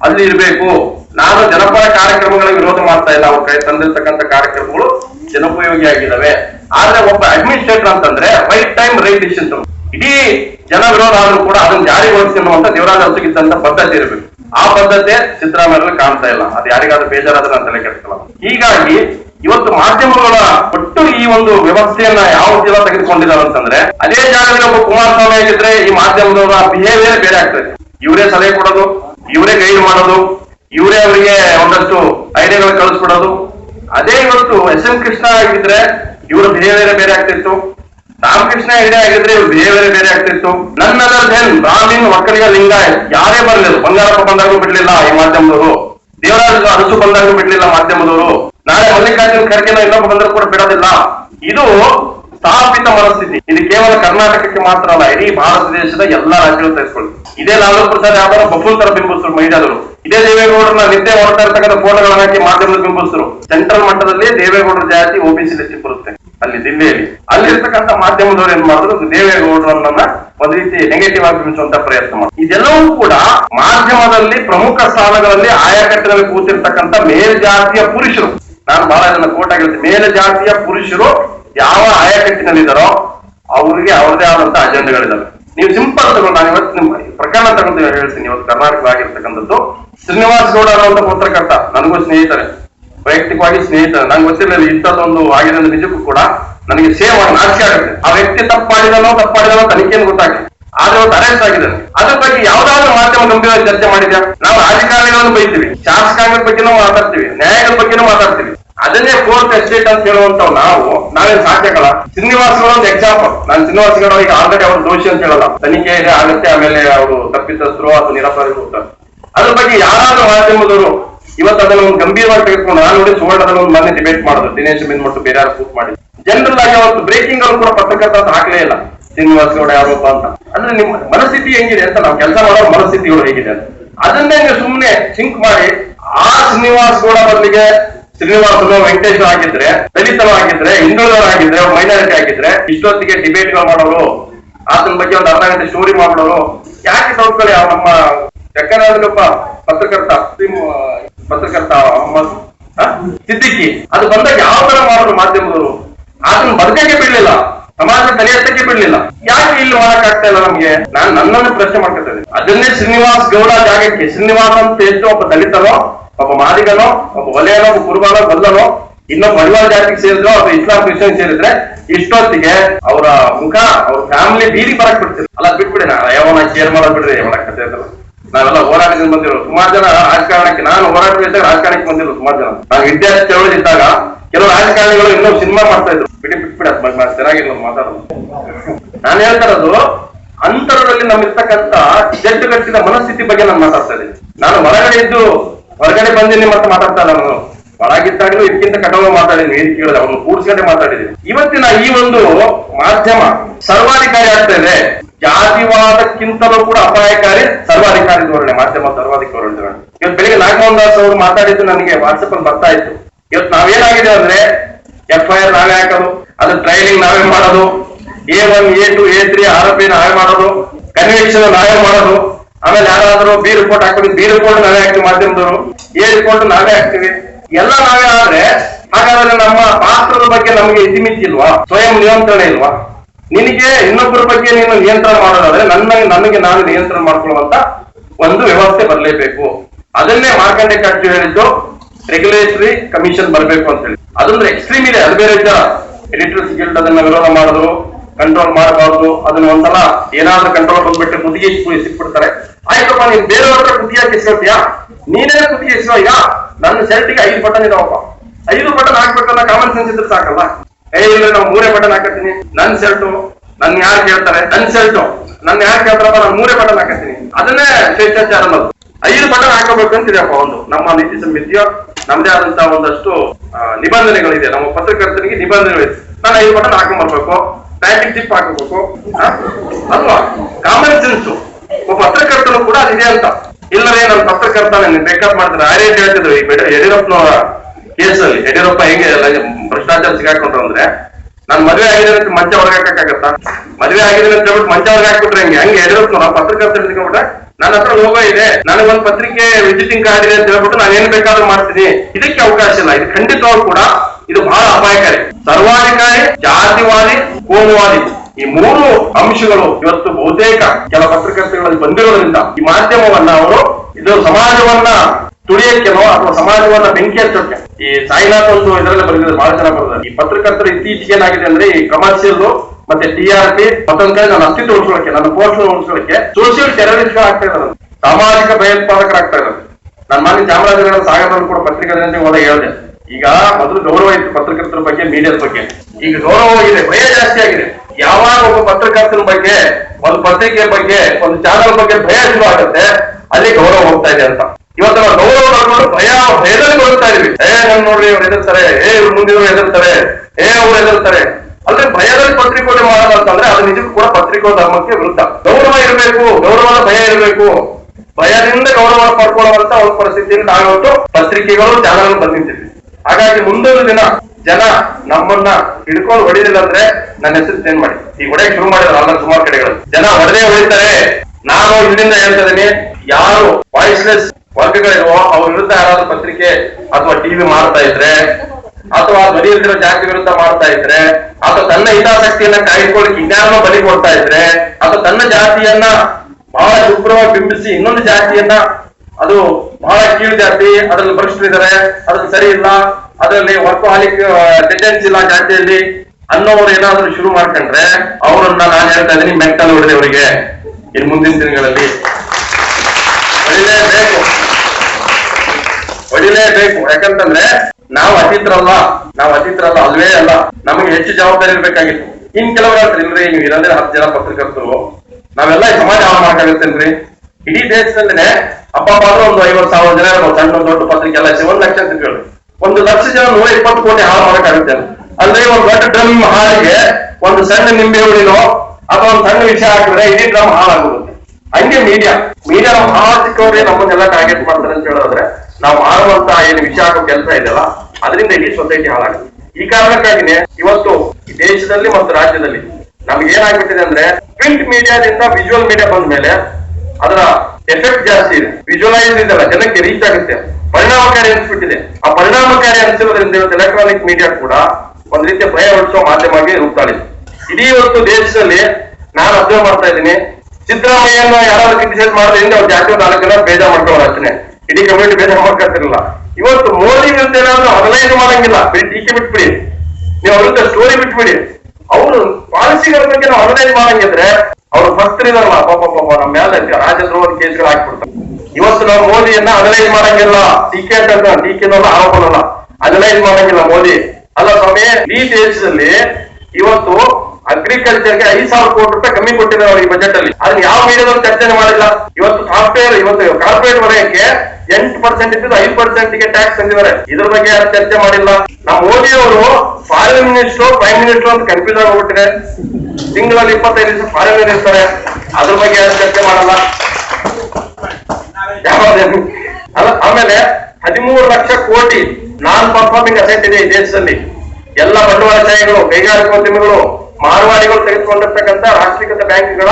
ಅಲ್ಲಿ ಇರಬೇಕು. ನಾನು ಜನಪರ ಕಾರ್ಯಕ್ರಮಗಳ ವಿರೋಧ ಮಾಡ್ತಾ ಇಲ್ಲ. ಅವ್ರ ಕೈ ತಂದಿರ್ತಕ್ಕಂಥ ಕಾರ್ಯಕ್ರಮಗಳು ಜನೋಪಯೋಗಿ ಆಗಿದ್ದಾವೆ. ಆದ್ರೆ ಒಬ್ಬ ಅಡ್ಮಿನಿಸ್ಟ್ರೇಟರ್ ಅಂತಂದ್ರೆ ರೈಟ್ ಟೈಮ್ ರೈಟ್ ಡಿಸಿಷನ್ ಇಡೀ ಜನ ವಿರೋಧ ಆದ್ರೂ ಕೂಡ ಅದನ್ನ ಜಾರಿಗೊಳಿಸಿ ಅನ್ನುವಂತ ದೇವರಾಜ ಅರಸಿಗಿದ್ದಂತ ಪದ್ಧತಿ ಇರಬೇಕು. ಆ ಪದ್ಧತಿ ಸಿದ್ದರಾಮಯ್ಯ ಕಾಣ್ತಾ ಇಲ್ಲ. ಅದು ಯಾರಿಗಾದ್ರೂ ಬೇಜಾರಾದ್ರೆ ನಾನು ತಲೆ ಕೆಡಿಸ್ಕೊಳ್ಳಲ್ಲ ಹೀಗಾಗಿ ಇವತ್ತು ಮಾಧ್ಯಮಗಳ ಒಟ್ಟು ಈ ಒಂದು ವ್ಯವಸ್ಥೆಯನ್ನ ಯಾವ ಜೀವ ತೆಗೆದುಕೊಂಡಿದ್ದಾರೆ ಅಂತಂದ್ರೆ, ಅದೇ ಜಾಗದಲ್ಲಿ ಒಬ್ಬ ಕುಮಾರಸ್ವಾಮಿ ಆಗಿದ್ರೆ ಈ ಮಾಧ್ಯಮದವರ ಬಿಹೇವಿಯರ್ ಬೇರೆ ಆಗ್ತದೆ ಇವರೇ ಸಲಹೆ ಕೊಡೋದು, ಇವರೇ ಗೈಡ್ ಮಾಡೋದು ಇವರೇ ಅವರಿಗೆ ಒಂದಷ್ಟು ಐಡಿಯಾಗಳು ಕಳಿಸ್ಬಿಡೋದು. ಅದೇ ಇವತ್ತು ಎಸ್ ಎಂ ಕೃಷ್ಣ ಆಗಿದ್ರೆ ಇವರ ಬಿಹೇವಿಯರ್ ಬೇರೆ ಆಗ್ತಿತ್ತು. ರಾಮಕೃಷ್ಣ ಐಡಿಯಾ ಆಗಿದ್ರೆ ಇವ್ರ ಬಿಹೇವಿಯರ್ ಬೇರೆ ಆಗ್ತಿತ್ತು. ನನ್ನ ದೆನ್ ರಾಮಿನ್ ಒಕ್ಕಲಿಗ ಲಿಂಗ ಯಾರೇ ಬರಲಿಲ್ಲ ಬಂಗಾರಪ್ಪ ಬಂದಾಗೂ ಬಿಡ್ಲಿಲ್ಲ ಈ ಮಾಧ್ಯಮದವರು. ದೇವರಾಜ ಅರಸು ಬಂದಾಗೂ ಬಿಡ್ಲಿಲ್ಲ ಮಾಧ್ಯಮದವರು. ನಾಳೆ ಮಲ್ಲಿಕಾರ್ಜುನ್ ಖರ್ಗೆನ ಇನ್ನೊಬ್ಬ ಬಂದರೂ ಕೂಡ ಬಿಡೋದಿಲ್ಲ. ಇದು ಸ್ಥಾಪಿತ ಮನಸ್ಥಿತಿ. ಇದು ಕೇವಲ ಕರ್ನಾಟಕಕ್ಕೆ ಮಾತ್ರ ಅಲ್ಲ, ಇಡೀ ಭಾರತ ದೇಶದ ಎಲ್ಲಾ ರಾಜ್ಯಗಳು ತೆಗೆದುಕೊಳ್ಳಿ ಇದೇ ಲಾಲೂ ಪ್ರಸಾದ್ ಯಾವ್ದಾರು ಬಫೂನ್ ತರ ಬಿಂಬಿಸ್ರು ಮಹಿಳೆಯರು ಇದೇ ದೇವೇಗೌಡರನ್ನ ನಿದ್ದೆ ಹೊರತಾ ಇರ್ತಕ್ಕಂಥ ಫೋಟೋಗಳನ್ನ ಹಾಕಿ ಮಾಧ್ಯಮದಲ್ಲಿ ಬಿಂಬಿಸಿದ್ರು ಸೆಂಟ್ರಲ್ ಮಟ್ಟದಲ್ಲಿ ದೇವೇಗೌಡರ ಜಾತಿ ಓಬಿಸಿ ಲಿಸ್ಟ್ ಬರುತ್ತೆ ಅಲ್ಲಿ ದಿಲ್ಲಿಯಲ್ಲಿ. ಅಲ್ಲಿರ್ತಕ್ಕಂಥ ಮಾಧ್ಯಮದವರು ಏನ್ ಮಾಡಿದ್ರು? ದೇವೇಗೌಡರನ್ನ ಒಂದ್ ರೀತಿ ನೆಗೆಟಿವ್ ಆಗಿ ಬಿಂಬಿಸುವಂತ ಪ್ರಯತ್ನ ಮಾಡಿದ್ರು ಇದೆಲ್ಲವೂ ಕೂಡ ಮಾಧ್ಯಮದಲ್ಲಿ ಪ್ರಮುಖ ಸ್ಥಾನಗಳಲ್ಲಿ ಆಯಾಕಟ್ಟಿನಲ್ಲಿ ಕೂತಿರ್ತಕ್ಕಂಥ ಮೇಲ್ಜಾತಿಯ ಪುರುಷರು. ನಾನು ಬಹಳ ಇದನ್ನ ಕೋಟ್ ಆಗಿರುತ್ತೆ ಮೇಲ್ಜಾತಿಯ ಪುರುಷರು ಯಾವ ಆಯಾಕಟ್ಟಿನಲ್ಲಿದ್ದಾರೋ, ಅವರಿಗೆ ಅವರದೇ ಆದಂತ ಅಜೆಂಡಗಳಿದಾವೆ ನೀವು ಸಿಂಪಲ್ ತಗೊಂಡು ನಾನು ಇವತ್ತು ನಿಮ್ಮ ಪ್ರಕರಣ ತಗೊಂಡು ಹೇಳ್ತೀನಿ. ಇವತ್ತು ಕರ್ನಾಟಕವಾಗಿರ್ತಕ್ಕಂಥದ್ದು ಶ್ರೀನಿವಾಸ್ ಗೌಡ ಅನ್ನುವಂಥ ಪತ್ರಕರ್ತ, ನನಗೂ ಸ್ನೇಹಿತರೆ ವೈಯಕ್ತಿಕವಾಗಿ ಸ್ನೇಹಿತರೆ ನಂಗೆ ಗೊತ್ತಿರಲಿಲ್ಲ ಇಂಥದ್ದೊಂದು ಆಗಿದೆ ನಿಜಕ್ಕೂ ಕೂಡ ನನಗೆ ಸೇವ್ ಆಗಿ ನಾಚಿಕೆ ಆಗುತ್ತೆ. ಆ ವ್ಯಕ್ತಿ ತಪ್ಪಾಡಿದನೋ ತಪ್ಪಾಡಿದನೋ ತನಿಖೆಯನ್ನು ಗೊತ್ತಾಗಿ ಆದ್ರೆ ಅವತ್ತು ಅರೆಸ್ಟ್ ಆಗಿದೆ. ಅದ್ರ ಬಗ್ಗೆ ಯಾವ್ದಾದ್ರು ಮಾಧ್ಯಮ ಗಂಭೀರವಾಗಿ ಚರ್ಚೆ ಮಾಡಿದ್ಯಾ? ನಾವು ರಾಜಕಾರಣಿಗಳನ್ನು ಬೈತೀವಿ. ಶಾಸಕಾಂಗದ ಬಗ್ಗೆನೂ ಮಾತಾಡ್ತೀವಿ. ನ್ಯಾಯಗಳ ಬಗ್ಗೆನೂ ಮಾತಾಡ್ತೀವಿ. ಅದನ್ನೇ ಫೋರ್ತ್ ಎಸ್ಟೇಟ್ ಅಂತ ಹೇಳುವಂತ ನಾವು ನಾವೇನ್ ಸಾಕಾಗಲ್ಲ ಶ್ರೀನಿವಾಸಗೌಡ ಒಂದು ಎಕ್ಸಾಂಪಲ್ ನಾನು ಶ್ರೀನಿವಾಸಗೌಡ ಈಗ ಆಲ್ರೆಡಿ ಅವ್ರು ದೋಷಿ ಅಂತ ಹೇಳಲ್ಲ. ತನಿಖೆ ಆಗುತ್ತೆ, ಆಮೇಲೆ ಅವರು ತಪ್ಪಿತಸ್ಥರು ಅಥವಾ ನಿರಪರಾಧಿ ಹೋಗ್ತಾರೆ. ಅದ್ರ ಬಗ್ಗೆ ಯಾರಾದ್ರೂ ಮಾಧ್ಯಮದವರು ಇವತ್ತು ಅದನ್ನ ಒಂದು ಗಂಭೀರವಾಗಿ ತೆಗೆದುಕೊಂಡು, ನಾನು ನೋಡಿ ಸುವರ್ಣದಲ್ಲಿ ಒಂದು ಮನೆ ಡಿಬೇಟ್ ಮಾಡಿದ್ರು. ದಿನೇಶ್ ಮೇನ್ ಮತ್ತು ಬೇರೆ ಯಾರು ಕೂತ್ ಮಾಡಿ ಜನರಲ್ ಅವತ್ತು ಬ್ರೇಕಿಂಗ್ ಅಲ್ಲಿ ಕೂಡ ಪತ್ರಕರ್ತ ಹಾಕ್ಲೇ ಇಲ್ಲ. ಶ್ರೀನಿವಾಸ ಗೌಡ ಅಂತ. ಅಂದ್ರೆ ನಿಮ್ಮ ಮನಸ್ಥಿತಿ ಹೆಂಗಿದೆ ಅಂತ ನಾವು ಕೆಲಸ ಮಾಡೋ ಮನಸ್ಥಿತಿಗಳು ಹೇಗಿದೆ ಅಂತ. ಅದನ್ನೇ ನೀವು ಸುಮ್ನೆ ಥಿಂಕ್ ಮಾಡಿ, ಆ ಶ್ರೀನಿವಾಸ್ ಗೌಡ ಬದಲಿಗೆ ಶ್ರೀನಿವಾಸನು ವೆಂಕಟೇಶ್ ಆಗಿದ್ರೆ ದಲಿತರು ಆಗಿದ್ರೆ ಹಿಂದುಳಿದವರು ಆಗಿದ್ರೆ ಮೈನಾರಿಟಿ ಆಗಿದ್ರೆ ಇಷ್ಟೊತ್ತಿಗೆ ಡಿಬೇಟ್ಗಳು ಮಾಡೋರು ಆತನ ಬಗ್ಗೆ ಒಂದು ಅರ್ಧ ಗಂಟೆ ಸ್ಟೋರಿ ಮಾಡೋರು ಯಾಕೆ ಸೌಕರ್ಯ ನಮ್ಮ ಒಬ್ಬ ಪತ್ರಕರ್ತ ಪತ್ರಕರ್ತ ಅಹಮ್ಮದ್ ಆ, ಸಿದ್ದಿಕ್ಕಿ ಅದು ಬಂದಾಗ ಯಾವ ತರ ಮಾಡೋರು ಮಾಧ್ಯಮದವರು? ಆತನ ಬದುಕಕ್ಕೆ ಬಿಡ್ಲಿಲ್ಲ. ಸಮಾಜ ಕಲಿಯತ್ತಕ್ಕೆ ಬಿಡ್ಲಿಲ್ಲ. ಯಾಕೆ ಇಲ್ಲಿ ಮಾಡಕ್ ಆಗ್ತಾ ಇಲ್ಲ ನಮ್ಗೆ? ನಾನು ನನ್ನನ್ನು ಪ್ರಶ್ನೆ ಮಾಡ್ಕೊತಾ ಇದ್ದೀನಿ. ಅದನ್ನೇ ಶ್ರೀನಿವಾಸ್ ಗೌಡ ಜಾಗಕ್ಕೆ ಶ್ರೀನಿವಾಸ್ ಅಂತ ಎಷ್ಟು ಒಬ್ಬ ದಲಿತನೋ ಒಬ್ಬ ಮಾದಿಗನೋ ಒಬ್ಬ ಒಲೆಯನೋ ಒಬ್ಬ ಕುರುಬನೋ ಗಲ್ಲನೋ ಇನ್ನೊಬ್ಬ ಮಡಿವಾಳ ಜಾತಿಗೆ ಸೇರಿದ್ರು ಅಥವಾ ಇಸ್ಲಾಂ ಕ್ರಿಶ್ಚಿಯನ್ ಸೇರಿದ್ರೆ ಇಷ್ಟೊತ್ತಿಗೆ ಅವರ ಮುಖ, ಅವ್ರ ಫ್ಯಾಮಿಲಿ ಬೀದಿ ಬರಕ್ ಬಿಡ್ತಿದ್ರು ಅಲ್ಲ, ಬಿಟ್ಬಿಡಿ ನಾ, ಯಾವನ ಶೇರ್ ಮಾಡೋದ್ ಬಿಡ್ರಿ, ಯಾವನ ಅಂತ. ನಾವೆಲ್ಲ ಹೋರಾಟದಿಂದ ಬಂದಿರೋ ಸುಮಾರು ಜನ ರಾಜಕಾರಣಕ್ಕೆ, ನಾನು ಹೋರಾಟದಿಂದ ರಾಜಕಾರಣಕ್ಕೆ ಬಂದಿರೋ ಸುಮಾರು ಜನ. ನಾನು ವಿದ್ಯಾರ್ಥಿ ಚಳವಳಿದ್ದಾಗ ಕೆಲವು ರಾಜಕಾರಣಿಗಳು ಇನ್ನೂ ಸಿನಿಮಾ ಮಾಡ್ತಾ ಇದ್ರು. ಬಿಡಿ, ಬಿಟ್ಬಿಡ ಚೆನ್ನಾಗಿಲ್ಲ ಮಾತಾಡೋದು. ನಾನು ಹೇಳ್ತಾ ಇರೋದು, ಅಂತರದಲ್ಲಿ ನಮ್ಮಿರ್ತಕ್ಕಂತ ಜಡ್ಡುಗಟ್ಟಿದ ಮನಸ್ಥಿತಿ ಬಗ್ಗೆ ನಾನು ಮಾತಾಡ್ತಾ ಇದ್ದೀನಿ. ನಾನು ಹೊರಗಡೆ ಇದ್ದು ಹೊರಗಡೆ ಬಂದಿನಿ ಮತ್ತೆ ಮಾತಾಡ್ತಾ ನಾನು ಒಳಗಿದ್ದಾಗಲೂ ಇದಕ್ಕಿಂತ ಕಠೋರ ಮಾತಾಡಿದ್ವಿ ಕೇಳಿದೆ ಅವನು? ಕೂಡ್ಸ್ಕೊಂಡೆ ಮಾತಾಡಿದ್ವಿ ಇವತ್ತಿನ ಈ ಒಂದು ಮಾಧ್ಯಮ ಸರ್ವಾಧಿಕಾರಿ ಆಗ್ತಾ ಇದೆ. ಜಾತಿವಾದಕ್ಕಿಂತಲೂ ಕೂಡ ಅಪಾಯಕಾರಿ ಸರ್ವಾಧಿಕಾರಿ ಧೋರಣೆ, ಮಾಧ್ಯಮ ಸರ್ವಾಧಿಕಾರಿ ಧೋರಣೆ ಇವತ್ತು ಬೆಳಿಗ್ಗೆ ನಾಗಮೋಹನ್ ದಾಸ್ ಅವರು ಮಾತಾಡಿದ್ದು ನನಗೆ ವಾಟ್ಸಪ್ ಅಲ್ಲಿ ಬರ್ತಾ ಇತ್ತು. ಇವತ್ತು ನಾವೇನಾಗಿದೆ ಅಂದ್ರೆ ಎಫ್ ಐ ಆರ್ ನಾವೇ ಹಾಕೋದು ಅದ್ರ ಟ್ರೈನಿಂಗ್ ನಾವೇ ಮಾಡೋದು A one A two A three ಆರೋಪಿ ನಾವೇ ಮಾಡೋದು ಕನ್ವಿಕ್ಷನ್ ನಾವೇ ಮಾಡೋದು. ಆಮೇಲೆ ಯಾರಾದ್ರೂ ಬಿ ರಿಪೋರ್ಟ್ ಹಾಕೋದು ಬಿ ರಿಪೋರ್ಟ್ ನಾವೇ ಆಕ್ಟಿವ್ ಮಾಧ್ಯಮದವರು, ಎ ರಿಪೋರ್ಟ್ ನಾವೇ ಹಾಕ್ತಿವಿ. ಎಲ್ಲ ನಾವೇ ಆದ್ರೆ, ಹಾಗಾದ್ರೆ ನಮ್ಮ ಪಾತ್ರದ ಬಗ್ಗೆ ನಮಗೆ ಇತಿಮಿತಿ ಇಲ್ವಾ? ಸ್ವಯಂ ನಿಯಂತ್ರಣ ಇಲ್ವಾ? ನಿನಗೆ ಇನ್ನೊಬ್ಬರ ಬಗ್ಗೆ ನೀನು ನಿಯಂತ್ರಣ ಮಾಡೋದಾದ್ರೆ ನನ್ನ ನನಗೆ ನಾನು ನಿಯಂತ್ರಣ ಮಾಡ್ಕೊಳ್ಳುವಂತ ಒಂದು ವ್ಯವಸ್ಥೆ ಬರಲೇಬೇಕು. ಅದನ್ನೇ ಮಾರ್ಕಂಡೆ ಕಾಟ್ಜಿ ಹೇಳಿದ್ದು ರೆಗ್ಯುಲೇಟರಿ ಕಮಿಷನ್ ಬರಬೇಕು ಅಂತ ಹೇಳಿ. ಅದೊಂದು ಎಕ್ಸ್ಟ್ರೀಮ್ ಇದೆ. ಅದು ಬೇರೆ ಇದ್ದ ಎಡಿಟರ್ಸ್ ಗಿಲ್ಡ್ ಅದನ್ನ ವಿರೋಧ ಮಾಡಿದ್ರು ಕಂಟ್ರೋಲ್ ಮಾಡಬಾರ್ದು. ಅದನ್ನ ಒಂದಲ್ಲ ಏನಾದ್ರೂ ಕಂಟ್ರೋಲ್ ಬಂದ್ಬಿಟ್ಟು ಮುದುಗಿ ಸಿಕ್ಬಿಡ್ತಾರೆ. ಆಯ್ತಪ್ಪ, ನೀನ್ ಬೇರೆಯವ್ರ ಹತ್ರ ಇಸ್ಕೊಳ್ತೀಯಾ ನೀನೇ ಕುಟಿ ಇಸ್ಕೋ ಈಗ ನನ್ನ ಶರ್ಟಿಗೆ ಐದು ಬಟನ್ ಇದಾವಪ್ಪ. ಐದು ಬಟನ್ ಹಾಕ್ಬೇಕನ್ನ ಕಾಮನ್ ಸೆನ್ಸ್ ಇದ್ರೆ ಸಾಕಲ್ಲ. ಏ ಇಲ್ಲ ನಾವು ಮೂರೇ ಬಟನ್ ಹಾಕತ್ತೀನಿ. ನನ್ ಶರ್ಟು ನನ್ ಯಾರು ಕೇಳ್ತಾರೆ? ನನ್ ಶರ್ಟು ನನ್ ಯಾರು ಕೇಳ್ತಾರಪ್ಪ? ನಾನು ಮೂರೇ ಬಟನ್ ಹಾಕತ್ತೀನಿ. ಅದನ್ನೇ ಶಿಷ್ಟಾಚಾರ ಅನ್ನೋದು. ಐದು ಬಟನ್ ಹಾಕಬೇಕು ಅಂತಿದೆಯಪ್ಪ ಒಂದು. ನಮ್ಮ ನೀತಿ ಸಂಹಿತೆಯ ನಮ್ದೇ ಆದಂತಹ ಒಂದಷ್ಟು ನಿಬಂಧನೆಗಳಿದೆ. ನಮ್ಮ ಪತ್ರಕರ್ತನಿಗೆ ನಿಬಂಧನೆಗಳಿದೆ ನಾನು ಐದು ಬಟನ್ ಹಾಕೊಂಡ್ಬರ್ಬೇಕು ಪ್ಯಾಟಿಕ್ ಟಿಪ್ ಹಾಕಬೇಕು. ಅಲ್ವಾ? ಕಾಮನ್ ಸೆನ್ಸ್ ಒಬ್ಬ ಪತ್ರಕರ್ತನು ಕೂಡ ಅದಿದೆ ಅಂತ. ಇಲ್ಲವೇ ನನ್ನ ಪತ್ರಕರ್ತ ಮಾಡ್ತಾರೆ ಆರೇ ಹೇಳ್ತಿದ್ರು ಈ ಬೇಡ ಯಡಿಯೂರಪ್ಪನವರ ಕೇಸಲ್ಲಿ ಯಡಿಯೂರಪ್ಪ ಹೆಂಗೆ ಭ್ರಷ್ಟಾಚಾರ ಸಿಗಾಕೊಂಡ್ರು ಅಂದ್ರೆ, ನಾನ್ ಮದ್ವೆ ಆಗಿದೆ ಅಂತ ಮಂಚ ಹಾಕಕ್ಕಾಗತ್ತ? ಮದ್ವೆ ಆಗಿದೆ ಅಂತ ಹೇಳ್ಬಿಟ್ಟು ಮಂಚ ಹೊರಗೆ ಹಾಕ್ಬಿಟ್ರೆ ಹೆಂಗೆ? ಹಂಗೆ ಯಡಿಯೂರಪ್ಪನವರ ಪತ್ರಕರ್ತ ಹಿಡ್ಕೊಂಡ್ಬಿಟ್ರೆ ನನ್ನ ಹತ್ರ ಲೋಗೋ ಇದೆ. ನನಗೊಂದು ಪತ್ರಿಕೆ ವಿಸಿಟಿಂಗ್ ಕಾರ್ಡ್ ಇದೆ ಅಂತ ಹೇಳ್ಬಿಟ್ಟು ನಾನು ಏನ್ ಬೇಕಾದ್ರೂ ಮಾಡ್ತೀನಿ. ಇದಕ್ಕೆ ಅವಕಾಶ ಇಲ್ಲ. ಇದು ಖಂಡಿತವಾಗೂ ಕೂಡ ಇದು ಬಹಳ ಅಪಾಯಕಾರಿ. ಸರ್ವಾಧಿಕಾರಿ, ಜಾತಿವಾದಿ, ಕೋಮುವಾದಿ. ಈ ಮೂರು ಅಂಶಗಳು ಇವತ್ತು ಬಹುತೇಕ ಕೆಲ ಪತ್ರಕರ್ತೆಗಳಲ್ಲಿ ಬಂದಿರೋದ್ರಿಂದ ಈ ಮಾಧ್ಯಮವನ್ನ ಅವರು ಇದು ಸಮಾಜವನ್ನ ತುಳಿಯಕ್ಕೆನೋ ಅಥವಾ ಸಮಾಜವನ್ನ ಬೆಂಕಿ ಹಚ್ಚೋಕೆ ಈ ಸಾಯಿನಾಥ್ ಒಂದು ಇದರಲ್ಲಿ ಬರೆದಿದೆ ಬಹಳ ಜನ ಬರೆದಿದ್ದಾರೆ. ಈ ಪತ್ರಕರ್ತರು ಇತ್ತೀಚೆಗೆ ಏನಾಗಿದೆ ಅಂದ್ರೆ ಈ ಕಮರ್ಷಿಯಲ್ ಮತ್ತೆ ಟಿ ಆರ್ ಪಿ, ಮತ್ತೊಂದ್ ನನ್ನ ಅಸ್ತಿತ್ವ ಉಳಿಸ್ಕೊಳ್ಳಕ್ಕೆ, ನನ್ನ ಪೋಸ್ಟ್ ಉಳಿಸ್ಕೊಳ್ಳಕ್ಕೆ ಸೋಷಿಯಲ್ ಟೆರರಿಸ್ಟ್ ಆಗ್ತಾ ಇದ್ದಾರೆ ಸಾಮಾಜಿಕ ಭಯೋತ್ಪಾದಕರಾಗ್ತಾ ಇದ್ದಾರೆ ನನ್ನ ಮಾನ್ಯ ಚಾಮರಾಜನಗರ ಸಾಗರದಲ್ಲಿ ಕೂಡ ಪತ್ರಿಕೆಗಳಲ್ಲಿ ಹೋದಾಗ ಹೇಳಿದೆ. ಈಗ ಮೊದಲು ಗೌರವ ಇತ್ತು ಪತ್ರಕರ್ತರ ಬಗ್ಗೆ ಮೀಡಿಯಾದ ಬಗ್ಗೆ. ಈಗ ಗೌರವ ಇದೆ ಭಯ ಜಾಸ್ತಿ ಆಗಿದೆ. ಯಾವಾಗ ಒಬ್ಬ ಪತ್ರಕರ್ತನ ಬಗ್ಗೆ, ಒಂದು ಪತ್ರಿಕೆ ಬಗ್ಗೆ, ಒಂದು ಚಾನಲ್ ಬಗ್ಗೆ ಭಯ ಆಗುತ್ತೆ, ಅಲ್ಲಿ ಗೌರವ ಹೋಗ್ತಾ ಇದೆ ಅಂತ. ಇವತ್ತು ನಾವು ಗೌರವ ನೋಡ್ಕೊಂಡು ಭಯ, ಭಯದಲ್ಲಿ ಬರುತ್ತಾ ಇದೀವಿ. ಏ, ನಾನು ನೋಡ್ರಿ, ಇವ್ರು ಎದುರ್ತಾರೆ ಏ, ಇವ್ರು ಮುಂದಿನವ್ರು ಎದುರ್ತಾರೆ ಏ, ಅವ್ರು ಎದುರ್ತಾರೆ ಅಂದ್ರೆ ಭಯದಲ್ಲಿ ಪತ್ರಿಕೋದ್ಯಮ ಮಾಡೋದು ಅಂತಂದ್ರೆ ಅದು ನಿಜಕ್ಕೂ ಕೂಡ ಪತ್ರಿಕೋ ಧರ್ಮಕ್ಕೆ ವಿರುದ್ಧ. ಗೌರವ ಇರಬೇಕು, ಗೌರವದ ಭಯ ಇರಬೇಕು. ಭಯದಿಂದ ಗೌರವ ಪಡ್ಕೊಳ್ಳುವಂತ ಒಂದು ಪರಿಸ್ಥಿತಿಯಿಂದ ನಾವಿವತ್ತು ಪತ್ರಿಕೆಗಳು ಚಾನಲ್ ಬಂದಿದ್ದೀವಿ. ಹಾಗಾಗಿ ಮುಂದೊಂದು ದಿನ ಜನ ನಮ್ಮನ್ನ ಹಿಡ್ಕೊಂಡು ಹೊಡಿಲಿಲ್ಲ ಅಂದ್ರೆ ನನ್ನ ಹೆಸರು ಚೇಂಜ್ ಮಾಡಿ. ಈಗ ಹೊಡೆಯಕ್ ಶುರು ಮಾಡಿದ್ರು ಅಲ್ಲ ಸುಮಾರು ಕಡೆಗಳು. ಜನ ಹೊಡೆದೇ ಹೊಡಿತಾರೆ ನಾನು ಇಲ್ಲಿಂದ ಹೇಳ್ತಾ ಯಾರು ವಾಯ್ಸ್ಲೆಸ್ ವರ್ಗಗಳಿರುವ ಅವ್ರ ವಿರುದ್ಧ ಯಾರಾದ್ರೂ ಪತ್ರಿಕೆ ಅಥವಾ ಟಿವಿ ಮಾಡ್ತಾ ಇದ್ರೆ, ಅಥವಾ ಧ್ವನಿ ಇಲ್ದಿರೋ ಜಾತಿ ವಿರುದ್ಧ ಮಾಡ್ತಾ ಇದ್ರೆ, ಅಥವಾ ತನ್ನ ಹಿತಾಸಕ್ತಿಯನ್ನ ಕಾಯ್ಕೊಳ್ಳಿಕ್ಕೆ ಇನ್ಯಾರನ್ನೋ ಬಲಿ ಕೊಡ್ತಾ ಇದ್ರೆ, ಅಥವಾ ತನ್ನ ಜಾತಿಯನ್ನ ಬಹಳ ಶುಭ್ರವಾಗಿ ಬಿಂಬಿಸಿ ಇನ್ನೊಂದು ಜಾತಿಯನ್ನ ಅದು ಬಹಳ ಕೀಳು ಜಾತಿ, ಅದ್ರಲ್ಲಿ ಭ್ರಷ್ಟರಿದ್ದಾರೆ ಅದ್ರಲ್ಲಿ ಸರಿ ಇಲ್ಲ, ಅದರಲ್ಲಿ ವರ್ಕಹಾಲಿಕ್ ಟೆಂಡೆನ್ಸ್ ಇಲ್ಲ ಜಾತಿಯಲ್ಲಿ ಅನ್ನೋರು ಏನಾದ್ರು ಶುರು ಮಾಡ್ಕೊಂಡ್ರೆ ಅವರನ್ನ ನಾನು ಹೇಳ್ತಾ ಇದ್ದೀನಿ ಮೆಂಟಲ್ ಹೊಡೆದೆ ಅವರಿಗೆ. ಇನ್ ಮುಂದಿನ ದಿನಗಳಲ್ಲಿ. ಹೊಡಿಲೇಬೇಕು. ಹೊಡಿಲೇಬೇಕು. ಯಾಕಂತಂದ್ರೆ ನಾವು ಅತಿಥರಲ್ಲ ನಾವು ಅತಿಥರಲ್ಲ ಅಲ್ವೇ ಅಲ್ಲ, ನಮಗೆ ಹೆಚ್ಚು ಜವಾಬ್ದಾರಿ ಇರ್ಬೇಕಾಗಿತ್ತು. ಇನ್ ಕೆಲವರು ಹೇಳ್ತಾರೆ ಇಲ್ರಿ, ನೀವು ಇರೋದೇ ಹತ್ತು ಜನ ಪತ್ರಕರ್ತರು, ನಾವೆಲ್ಲ ಸಮಾಜ ಹಾಳು ಮಾಡಕ್ಕಾಗತ್ತೇನ್ರಿ? ಇಡೀ ದೇಶದಲ್ಲೇ ಅಪ್ಪ ಅಂದ್ರೆ ಒಂದು ಐವತ್ತು ಸಾವಿರ ಜನ ಇರ್ಬೋದು, ಸಣ್ಣ ದೊಡ್ಡ ಪತ್ರಿಕೆ ಎಲ್ಲ ಒಂದು ಲಕ್ಷ ಅಂತ ಕೇಳಿ. ಒಂದು ಲಕ್ಷ ಜನ ನೂರ ಇಪ್ಪತ್ತು ಕೋಟಿ ಹಾಳು ಮಾಡಕ್ಕಾಗುತ್ತೆ. ಅಂದ್ರೆ ಒಂದು ದೊಡ್ಡ ಡ್ರಮ್ ಹಾಳಿಗೆ ಒಂದು ಸಣ್ಣ ನಿಂಬೆ ಹುಳಿನೋ ಅಥವಾ ಒಂದು ಸಣ್ಣ ವಿಷಯ ಹಾಕಿದ್ರೆ ಇಡೀ ಡ್ರಮ್ ಹಾಳಾಗುತ್ತೆ ಹಂಗೆ ಮೀಡಿಯಾ ಮೀಡಿಯಾ ನಮ್ಮ ಬಹಳ ಚಿಕ್ಕವ್ರೆ ನಮ್ಮನ್ನೆಲ್ಲ ಟಾರ್ಗೆಟ್ ಮಾಡ್ತಾರೆ ಅಂತ ಹೇಳಿದ್ರೆ ನಾವು ಮಾಡುವಂತ ಏನು ವಿಷಯ ಹಾಕೋ ಕೆಲಸ ಇದೆಯಲ್ಲ ಅದರಿಂದ ಇಡೀ ಸೊಸೈಟಿ ಹಾಳಾಗುತ್ತೆ. ಈ ಕಾರಣಕ್ಕಾಗಿನೇ ಇವತ್ತು ದೇಶದಲ್ಲಿ ಮತ್ತು ರಾಜ್ಯದಲ್ಲಿ ನಮ್ಗೆ ಏನಾಗ್ಬಿಟ್ಟಿದೆ ಅಂದ್ರೆ ಪ್ರಿಂಟ್ ಮೀಡಿಯಾದಿಂದ ವಿಜುವಲ್ ಮೀಡಿಯಾ ಬಂದ ಮೇಲೆ ಅದರ ಎಫೆಕ್ಟ್ ಜಾಸ್ತಿ ಇದೆ. ವಿಜುವಲೈಸ್ ಇದೆಲ್ಲ ಜನಕ್ಕೆ ರೀಚ್ ಆಗುತ್ತೆ. ಪರಿಣಾಮಕಾರಿ ಅನಿಸ್ಬಿಟ್ಟಿದೆ. ಆ ಪರಿಣಾಮಕಾರಿ ಅನಿಸಿರೋದ್ರಿಂದ ಇವತ್ತು ಎಲೆಕ್ಟ್ರಾನಿಕ್ ಮೀಡಿಯಾ ಕೂಡ ಒಂದ್ ರೀತಿಯ ಭಯ ಹೊಡಿಸುವ ಮಾಧ್ಯಮವಾಗಿ ರೂಪಾಳಿ ಇಡೀ ಇವತ್ತು ದೇಶದಲ್ಲಿ ನಾನು ಅಬ್ಸರ್ವ್ ಮಾಡ್ತಾ ಇದ್ದೀನಿ. ಸಿದ್ದರಾಮಯ್ಯನ ಯಾರಾದ್ರೂ ಕ್ರಿಟಿಸೈಸ್ ಮಾಡೋದ್ರಿಂದ ಅವ್ರು ಜಾತಿ ನಾಲ್ಕು ಜನ ಬೇಜ ಮಾಡ್ಕೊಳ್ಳೋ ಅಷ್ಟೇ ಇಡೀ ಕಮ್ಯುನಿಟಿ ಬೇಜ ಮಾಡ್ಕೊತಿರಲಿಲ್ಲ ಇವತ್ತು ಮೋದಿ ಅಂತ ಏನಾದ್ರು ಅನಲೈಸ್ ಮಾಡಂಗಿಲ್ಲ. ಬರೀ ಟೀಕೆ ಬಿಟ್ಬಿಡಿ. ನೀವು ಅವ್ರ ಸ್ಟೋರಿ ಬಿಟ್ಬಿಡಿ. ಅವರು ಪಾಲಿಸಿಗಳ ಬಗ್ಗೆ ನಾವು ಅನಲೈಸ್ ಮಾಡಂಗಿದ್ರೆ ಅವ್ರು ಭಕ್ತರಿದಾರಲ್ಲ ಪಾಪ ಪಾಪ ನಮ್ಮ ಮೇಲೆ ರಾಜದ್ರೋಹದ ಕೇಸ್ಗಳು ಹಾಕ್ಬಿಡ್ತಾರೆ ಇವತ್ತು ನಾವು ಮೋದಿಯನ್ನ ಅನಲೈಸ್ ಮಾಡಂಗಿಲ್ಲ. ಟೀಕೆ ಅಂತ ಟೀಕೆನಲ್ಲ ಆರೋಪನಲ್ಲ ಅನಲೈಸ್ ಮಾಡಂಗಿಲ್ಲ ಮೋದಿ. ಅಲ್ಲ ಸ್ವಾಮಿ, ಈ ದೇಶದಲ್ಲಿ ಇವತ್ತು ಅಗ್ರಿಕಲ್ಚರ್ಗೆ ಐದ್ ಸಾವಿರ ಕೋಟಿ ರೂಪಾಯಿ ಕಮ್ಮಿ ಕೊಟ್ಟಿದ್ದಾರೆ ಅವ್ರಿಗೆ ಬಜೆಟ್ ಅಲ್ಲಿ. ಅದನ್ನ ಯಾವ ಮೀಡಿಯಾದಲ್ಲಿ ಚರ್ಚೆ ಮಾಡಿಲ್ಲ. ಇವತ್ತು ಸಾಫ್ಟ್ವೇರ್ ಇವತ್ತು ಕಾರ್ಪೊರೇಟ್ ವಲಯಕ್ಕೆ ಎಂಟು ಪರ್ಸೆಂಟ್ ಇದ್ದು ಐದು ಪರ್ಸೆಂಟ್ಗೆ ಟ್ಯಾಕ್ಸ್ ತಂದಿದ್ದಾರೆ. ಇದ್ರ ಬಗ್ಗೆ ಯಾರು ಚರ್ಚೆ ಮಾಡಿಲ್ಲ. ನಮ್ಮ ಮೋದಿ ಅವರು ಫಾರಿನ್ ಮಿನಿಸ್ಟರ್ ಪ್ರೈಮ್ ಮಿನಿಸ್ಟರ್ ಅಂತ ಕನ್ಫ್ಯೂಸ್ ಆಗೋಗ್ಬಿಟ್ಟಿದೆ ತಿಂಗಳಲ್ಲಿ ಇಪ್ಪತ್ತೈದು ದಿವಸ ಫಾರಿನ್ ಇರ್ತಾರೆ. ಅದ್ರ ಬಗ್ಗೆ ಯಾರು ಚರ್ಚೆ ಮಾಡಲ್ಲ. ಆಮೇಲೆ ಹದಿಮೂರು ಲಕ್ಷ ಕೋಟಿ ನಾನ್ ಪರ್ಫಾರ್ಮಿಂಗ್ ಅಸೆಟ್ ಇದೆ ಈ ದೇಶದಲ್ಲಿ. ಎಲ್ಲ ಬಂಡವಾಳಶಾಹಿಗಳು ಕೈಗಾರಿಕೋದ್ಯಮಿಗಳು ಮಾರುವಾಡಿಗಳು ತೆಗೆದುಕೊಂಡಿರ್ತಕ್ಕಂಥ ರಾಷ್ಟ್ರೀಕೃತ ಬ್ಯಾಂಕ್ಗಳ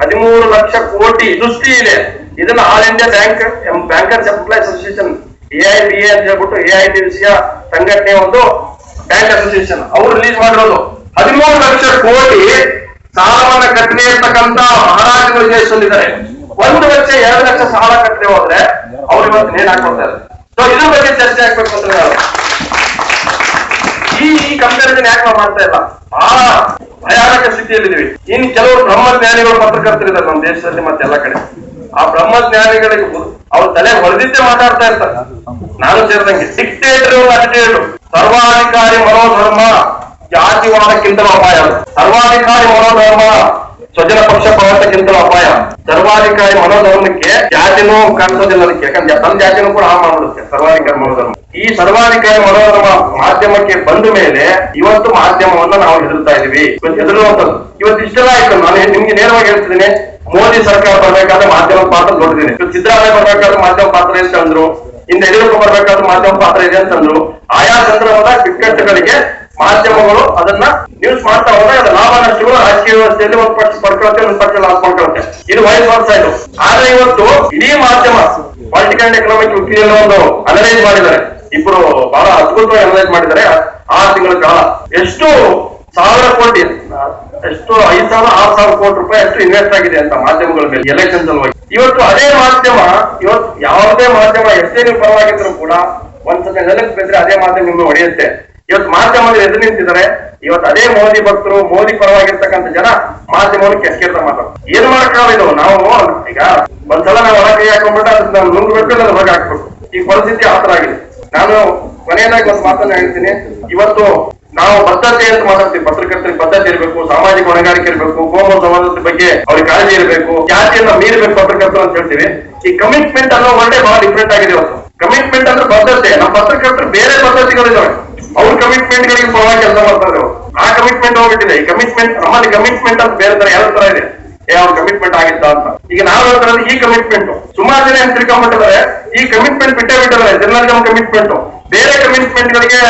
ಹದಿಮೂರು ಲಕ್ಷ ಕೋಟಿ ದೃಷ್ಟಿ ಇದೆ. ಇದನ್ನ all India bank bankers employ association A I B A ಅಂತ ಹೇಳ್ಬಿಟ್ಟು ಎ ಐ ಡಿ ಸಂಘಟನೆ ಒಂದು ಬ್ಯಾಂಕ್ ಅಸೋಸಿಯೇಷನ್ ಅವ್ರು ರಿಲೀಸ್ ಮಾಡಿರೋದು. ಹದಿಮೂರು ಲಕ್ಷ ಕೋಟಿ ಸಾಲವನ್ನ ಕಟ್ಟಿ ಇರ್ತಕ್ಕಂತ ಮಹಾರಾಜರು ದೇಶದಲ್ಲಿದ್ದಾರೆ ಒಂದು ಲಕ್ಷ, ಎರಡು ಲಕ್ಷ ಸಾಲ ಕಟ್ಟಿ ಹೋದ್ರೆ ಅವ್ರು ಇವತ್ತು ನೇಣು ಹಾಕೊಳ್ತಾರೆ ಸೊ ಇದ್ರ ಬಗ್ಗೆ ಚರ್ಚೆ ಆಗ್ಬೇಕು ಅಂತ ಈ ಈ ಕಂಪ್ಯಾರಿಸನ್ ಯಾಕೆ ನಾವು ಮಾಡ್ತಾ ಇಲ್ಲ? ಬಹಳ ಭಯಾನಕ ಸ್ಥಿತಿಯಲ್ಲಿದ್ದೀವಿ. ಇನ್ ಕೆಲವರು ಬ್ರಹ್ಮಜ್ಞಾನಿಗಳು ಪತ್ರಕರ್ತರಿದ್ದಾರೆ ನಮ್ಮ ದೇಶದಲ್ಲಿ ಮತ್ತೆಲ್ಲ ಕಡೆ. ಆ ಬ್ರಹ್ಮಜ್ಞಾನಿಗಳಿಗೆ ಜ್ಞಾನಿಗಳಿಗೆ ಅವ್ರ ತಲೆ ಹೊಡೆದಿದ್ದೆ ಮಾತಾಡ್ತಾ ಇರ್ತಾರೆ. ನಾನು ಸೇರಿದಂಗೆ ಡಿಕ್ಟೇಟರ್ ಅಡಿಟೇಟರ್ ಸರ್ವಾಧಿಕಾರಿ ಮನೋಧರ್ಮ ಜಾತಿವಾದಕ್ಕಿಂತಲೂ ಅಪಾಯ. ಸರ್ವಾಧಿಕಾರಿ ಮನೋಧರ್ಮ ಸ್ವಜನ ಪಕ್ಷ ಪ್ರವರ್ತಕ್ಕಿಂತಲೂ ಅಪಾಯ. ಸರ್ವಾಧಿಕಾರಿ ಮನೋಧರ್ಮಕ್ಕೆ ಜಾತಿನೂ ಕಾಣಿಸೋದಿಲ್ಲ ಅದಕ್ಕೆ. ಯಾಕಂದ್ರೆ ತನ್ನ ಜಾತಿನೂ ಕೂಡ ಹಾಳು ಮಾಡುತ್ತೆ ಸರ್ವಾಧಿಕಾರಿ ಮನೋಧರ್ಮ. ಈ ಸರ್ವಾಧಿಕಾರಿ ಮನೋಧರ್ಮ ಮಾಧ್ಯಮಕ್ಕೆ ಬಂದ ಮೇಲೆ ಇವತ್ತು ಮಾಧ್ಯಮವನ್ನ ನಾವು ಹೆದರ್ತಾ ಇದೀವಿ. ಇವತ್ತು ಹೆದರುವಂತದ್ದು ಇವತ್ತು ಇಷ್ಟೆಲ್ಲ ಆಯ್ತು. ನಾನು ನಿಮ್ಗೆ ನೇರವಾಗಿ ಹೇಳ್ತಿದ್ದೀನಿ. ಮೋದಿ ಸರ್ಕಾರ ಬರ್ಬೇಕಾದ್ರೆ ಮಾಧ್ಯಮ ಪಾತ್ರ ದೊಡ್ಡದಿದೆ ಸಿದ್ದರಾಮಯ್ಯ ಬರ್ಬೇಕಾದ್ರೆ ಮಾಧ್ಯಮ ಪಾತ್ರ ಅಂತ ಅಂದ್ರು ಇನ್ನು ಯಡಿಯೂರಪ್ಪ ಬರ್ಬೇಕಾದ್ರೆ ಮಾಧ್ಯಮ ಪಾತ್ರ ಇದೆ ಅಂತಂದ್ರು, ಆಯಾ ಸಂದರ್ಭದ ಬಿಕ್ಕಟ್ಟುಗಳಿಗೆ ಮಾಧ್ಯಮಗಳು ಅದನ್ನ ನ್ಯೂಸ್ ಮಾಡ್ತಾ ಹೋದ್ರೆ ಅದು ಲಾಭ ನಷ್ಟಗಳು ರಾಜಕೀಯ ವ್ಯವಸ್ಥೆಯಲ್ಲಿ ಒಂದು ಪಕ್ಷ ಪಡ್ಕೊಳುತ್ತೆ ಒಂದ್ ಪಕ್ಷ ಲಾಸ್ ಮಾಡ್ಕೊಳುತ್ತೆ ಇದು ವಯಸ್ಸು ಮಾಡ್ತಾ ಇದು ಆದ್ರೆ ಇವತ್ತು ಇಡೀ ಮಾಧ್ಯಮ ಪೊಲಿಟಿಕಲ್ ಅಂಡ್ ಎಕನಾಮಿಕ್ ವಿಕಿಯಲ್ಲಿ ಒಂದು ಅನಲೈಸ್ ಮಾಡಿದ್ದಾರೆ. ಇಬ್ರು ಬಹಳ ಅದ್ಭುತವಾಗಿ ಅನಲೈಸ್ ಮಾಡಿದ್ದಾರೆ. ಆ ತಿಂಗಳ ಕಾಲ. ಎಷ್ಟು ಸಾವಿರ ಕೋಟಿ ಎಷ್ಟು ಐದು ಸಾವಿರ, ಆರು ಸಾವಿರ ಕೋಟಿ ರೂಪಾಯಿ ಅಷ್ಟು ಇನ್ವೆಸ್ಟ್ ಆಗಿದೆ ಅಂತ ಮಾಧ್ಯಮಗಳ ಮೇಲೆ ಎಲೆಕ್ಷನ್ ಸಲುವಾಗಿ. ಇವತ್ತು ಅದೇ ಮಾಧ್ಯಮ, ಇವತ್ತು ಯಾವುದೇ ಮಾಧ್ಯಮ, ಎಷ್ಟೇ ನೀವು ಪರವಾಗಿದ್ರು ಕೂಡ ಒಂದ್ಸತಿ ನೆಲಕ್ಕೆ ಬಿದ್ರೆ ಅದೇ ಮಾಧ್ಯಮ ನಿಮ್ಮನ್ನು ಹೊಡೆಯುತ್ತೆ. ಇವತ್ತು ಮಾಧ್ಯಮದಲ್ಲಿ ಎದುರು ನಿಂತಿದ್ದಾರೆ. ಇವತ್ತು ಅದೇ ಮೋದಿ ಭಕ್ತರು, ಮೋದಿ ಪರವಾಗಿರ್ತಕ್ಕಂಥ ಜನ ಮಾಧ್ಯಮವನ್ನು ಕೆಟ್ಟ ಮಾತಾಡ್ತಾರೆ. ಏನ್ ಮಾಡಕ್ಕಾಗಲ್ಲ ನಾವು ಈಗ ಒಂದ್ಸಲ ನಾವು ಹೊರ ಕೈ ಹಾಕೊಂಡ್ಬಿಟ್ಟು ಅದನ್ನ ನುಂಗ್ಬೇಕು ಅದನ್ನ ಹೊರಗೆ ಹಾಕ್ಬೇಕು ಈ ಪರಿಸ್ಥಿತಿ ಆತರ ತರ ಆಗಿದೆ. ನಾನು ಕೊನೆಯದಾಗಿ ಒಂದು ಮಾತನ್ನ ಹೇಳ್ತೀನಿ. ಇವತ್ತು ನಾವು ಬದ್ಧತೆ ಅಂತ ಮಾತಾಡ್ತೀವಿ. ಪತ್ರಕರ್ತರಿಗೆ ಬದ್ಧತೆ ಇರಬೇಕು, ಸಾಮಾಜಿಕ ಹೊಣೆಗಾರಿಕೆ ಇರಬೇಕು, ಕೋಮ ಸಮಾಜದ ಬಗ್ಗೆ ಅವ್ರಿಗೆ ಕಾಳಜಿ ಇರಬೇಕು, ಜಾತಿಯನ್ನ ಮೀರಬೇಕು ಪತ್ರಕರ್ತರು ಅಂತ ಹೇಳ್ತೀವಿ. ಈ ಕಮಿಟ್ಮೆಂಟ್ ಅನ್ನೋ ವರ್ಡೇ ಬಹಳ ಡಿಫ್ರೆಂಟ್ ಆಗಿದೆ ಇವತ್ತು. ಕಮಿಟ್ಮೆಂಟ್ ಅಂದ್ರೆ ಬದ್ಧತೆ ನಮ್ಮ ಪತ್ರಕರ್ತರು ಬೇರೆ ಪದ್ಧತಿಗಳಿದಾವೆ ಅವ್ರ ಕಮಿಟ್ಮೆಂಟ್ ಗಳಿಗೆ ಪರವಾಗಿ ಕೆಲಸ ಮಾಡ್ತಾರೆ ಆ ಕಮಿಟ್ಮೆಂಟ್ ಹೋಗ್ಬಿಟ್ಟಿದೆ. ಈ ಕಮಿಟ್ಮೆಂಟ್ ನಮ್ಮಲ್ಲಿ ಕಮಿಟ್ಮೆಂಟ್ ಅಂತ ಬೇರೆ ತರ ಯಾವ ತರ ಇದೆ. ಏ, ಅವ್ರ ಕಮಿಟ್ಮೆಂಟ್ ಆಗಿತ್ತ ಅಂತ. ಈಗ ನಾವು ಹೇಳ್ತಾರೆ ಈ ಕಮಿಟ್ಮೆಂಟ್ ಸುಮಾರು ಜನ ಏನ್ ತಿಳ್ಕೊಂಡ್ಬಿಟ್ಟಿದ್ದಾರೆ? ಈ ಕಮಿಟ್ಮೆಂಟ್ ಬಿಟ್ಟೇ ಬಿಟ್ಟಿದ್ದಾರೆ. ಜನರಲ್ ಕಮಿಟ್ಮೆಂಟ್ ಬೇರೆ ಕಮಿಟ್ಮೆಂಟ್ ಗಳಿಗೆ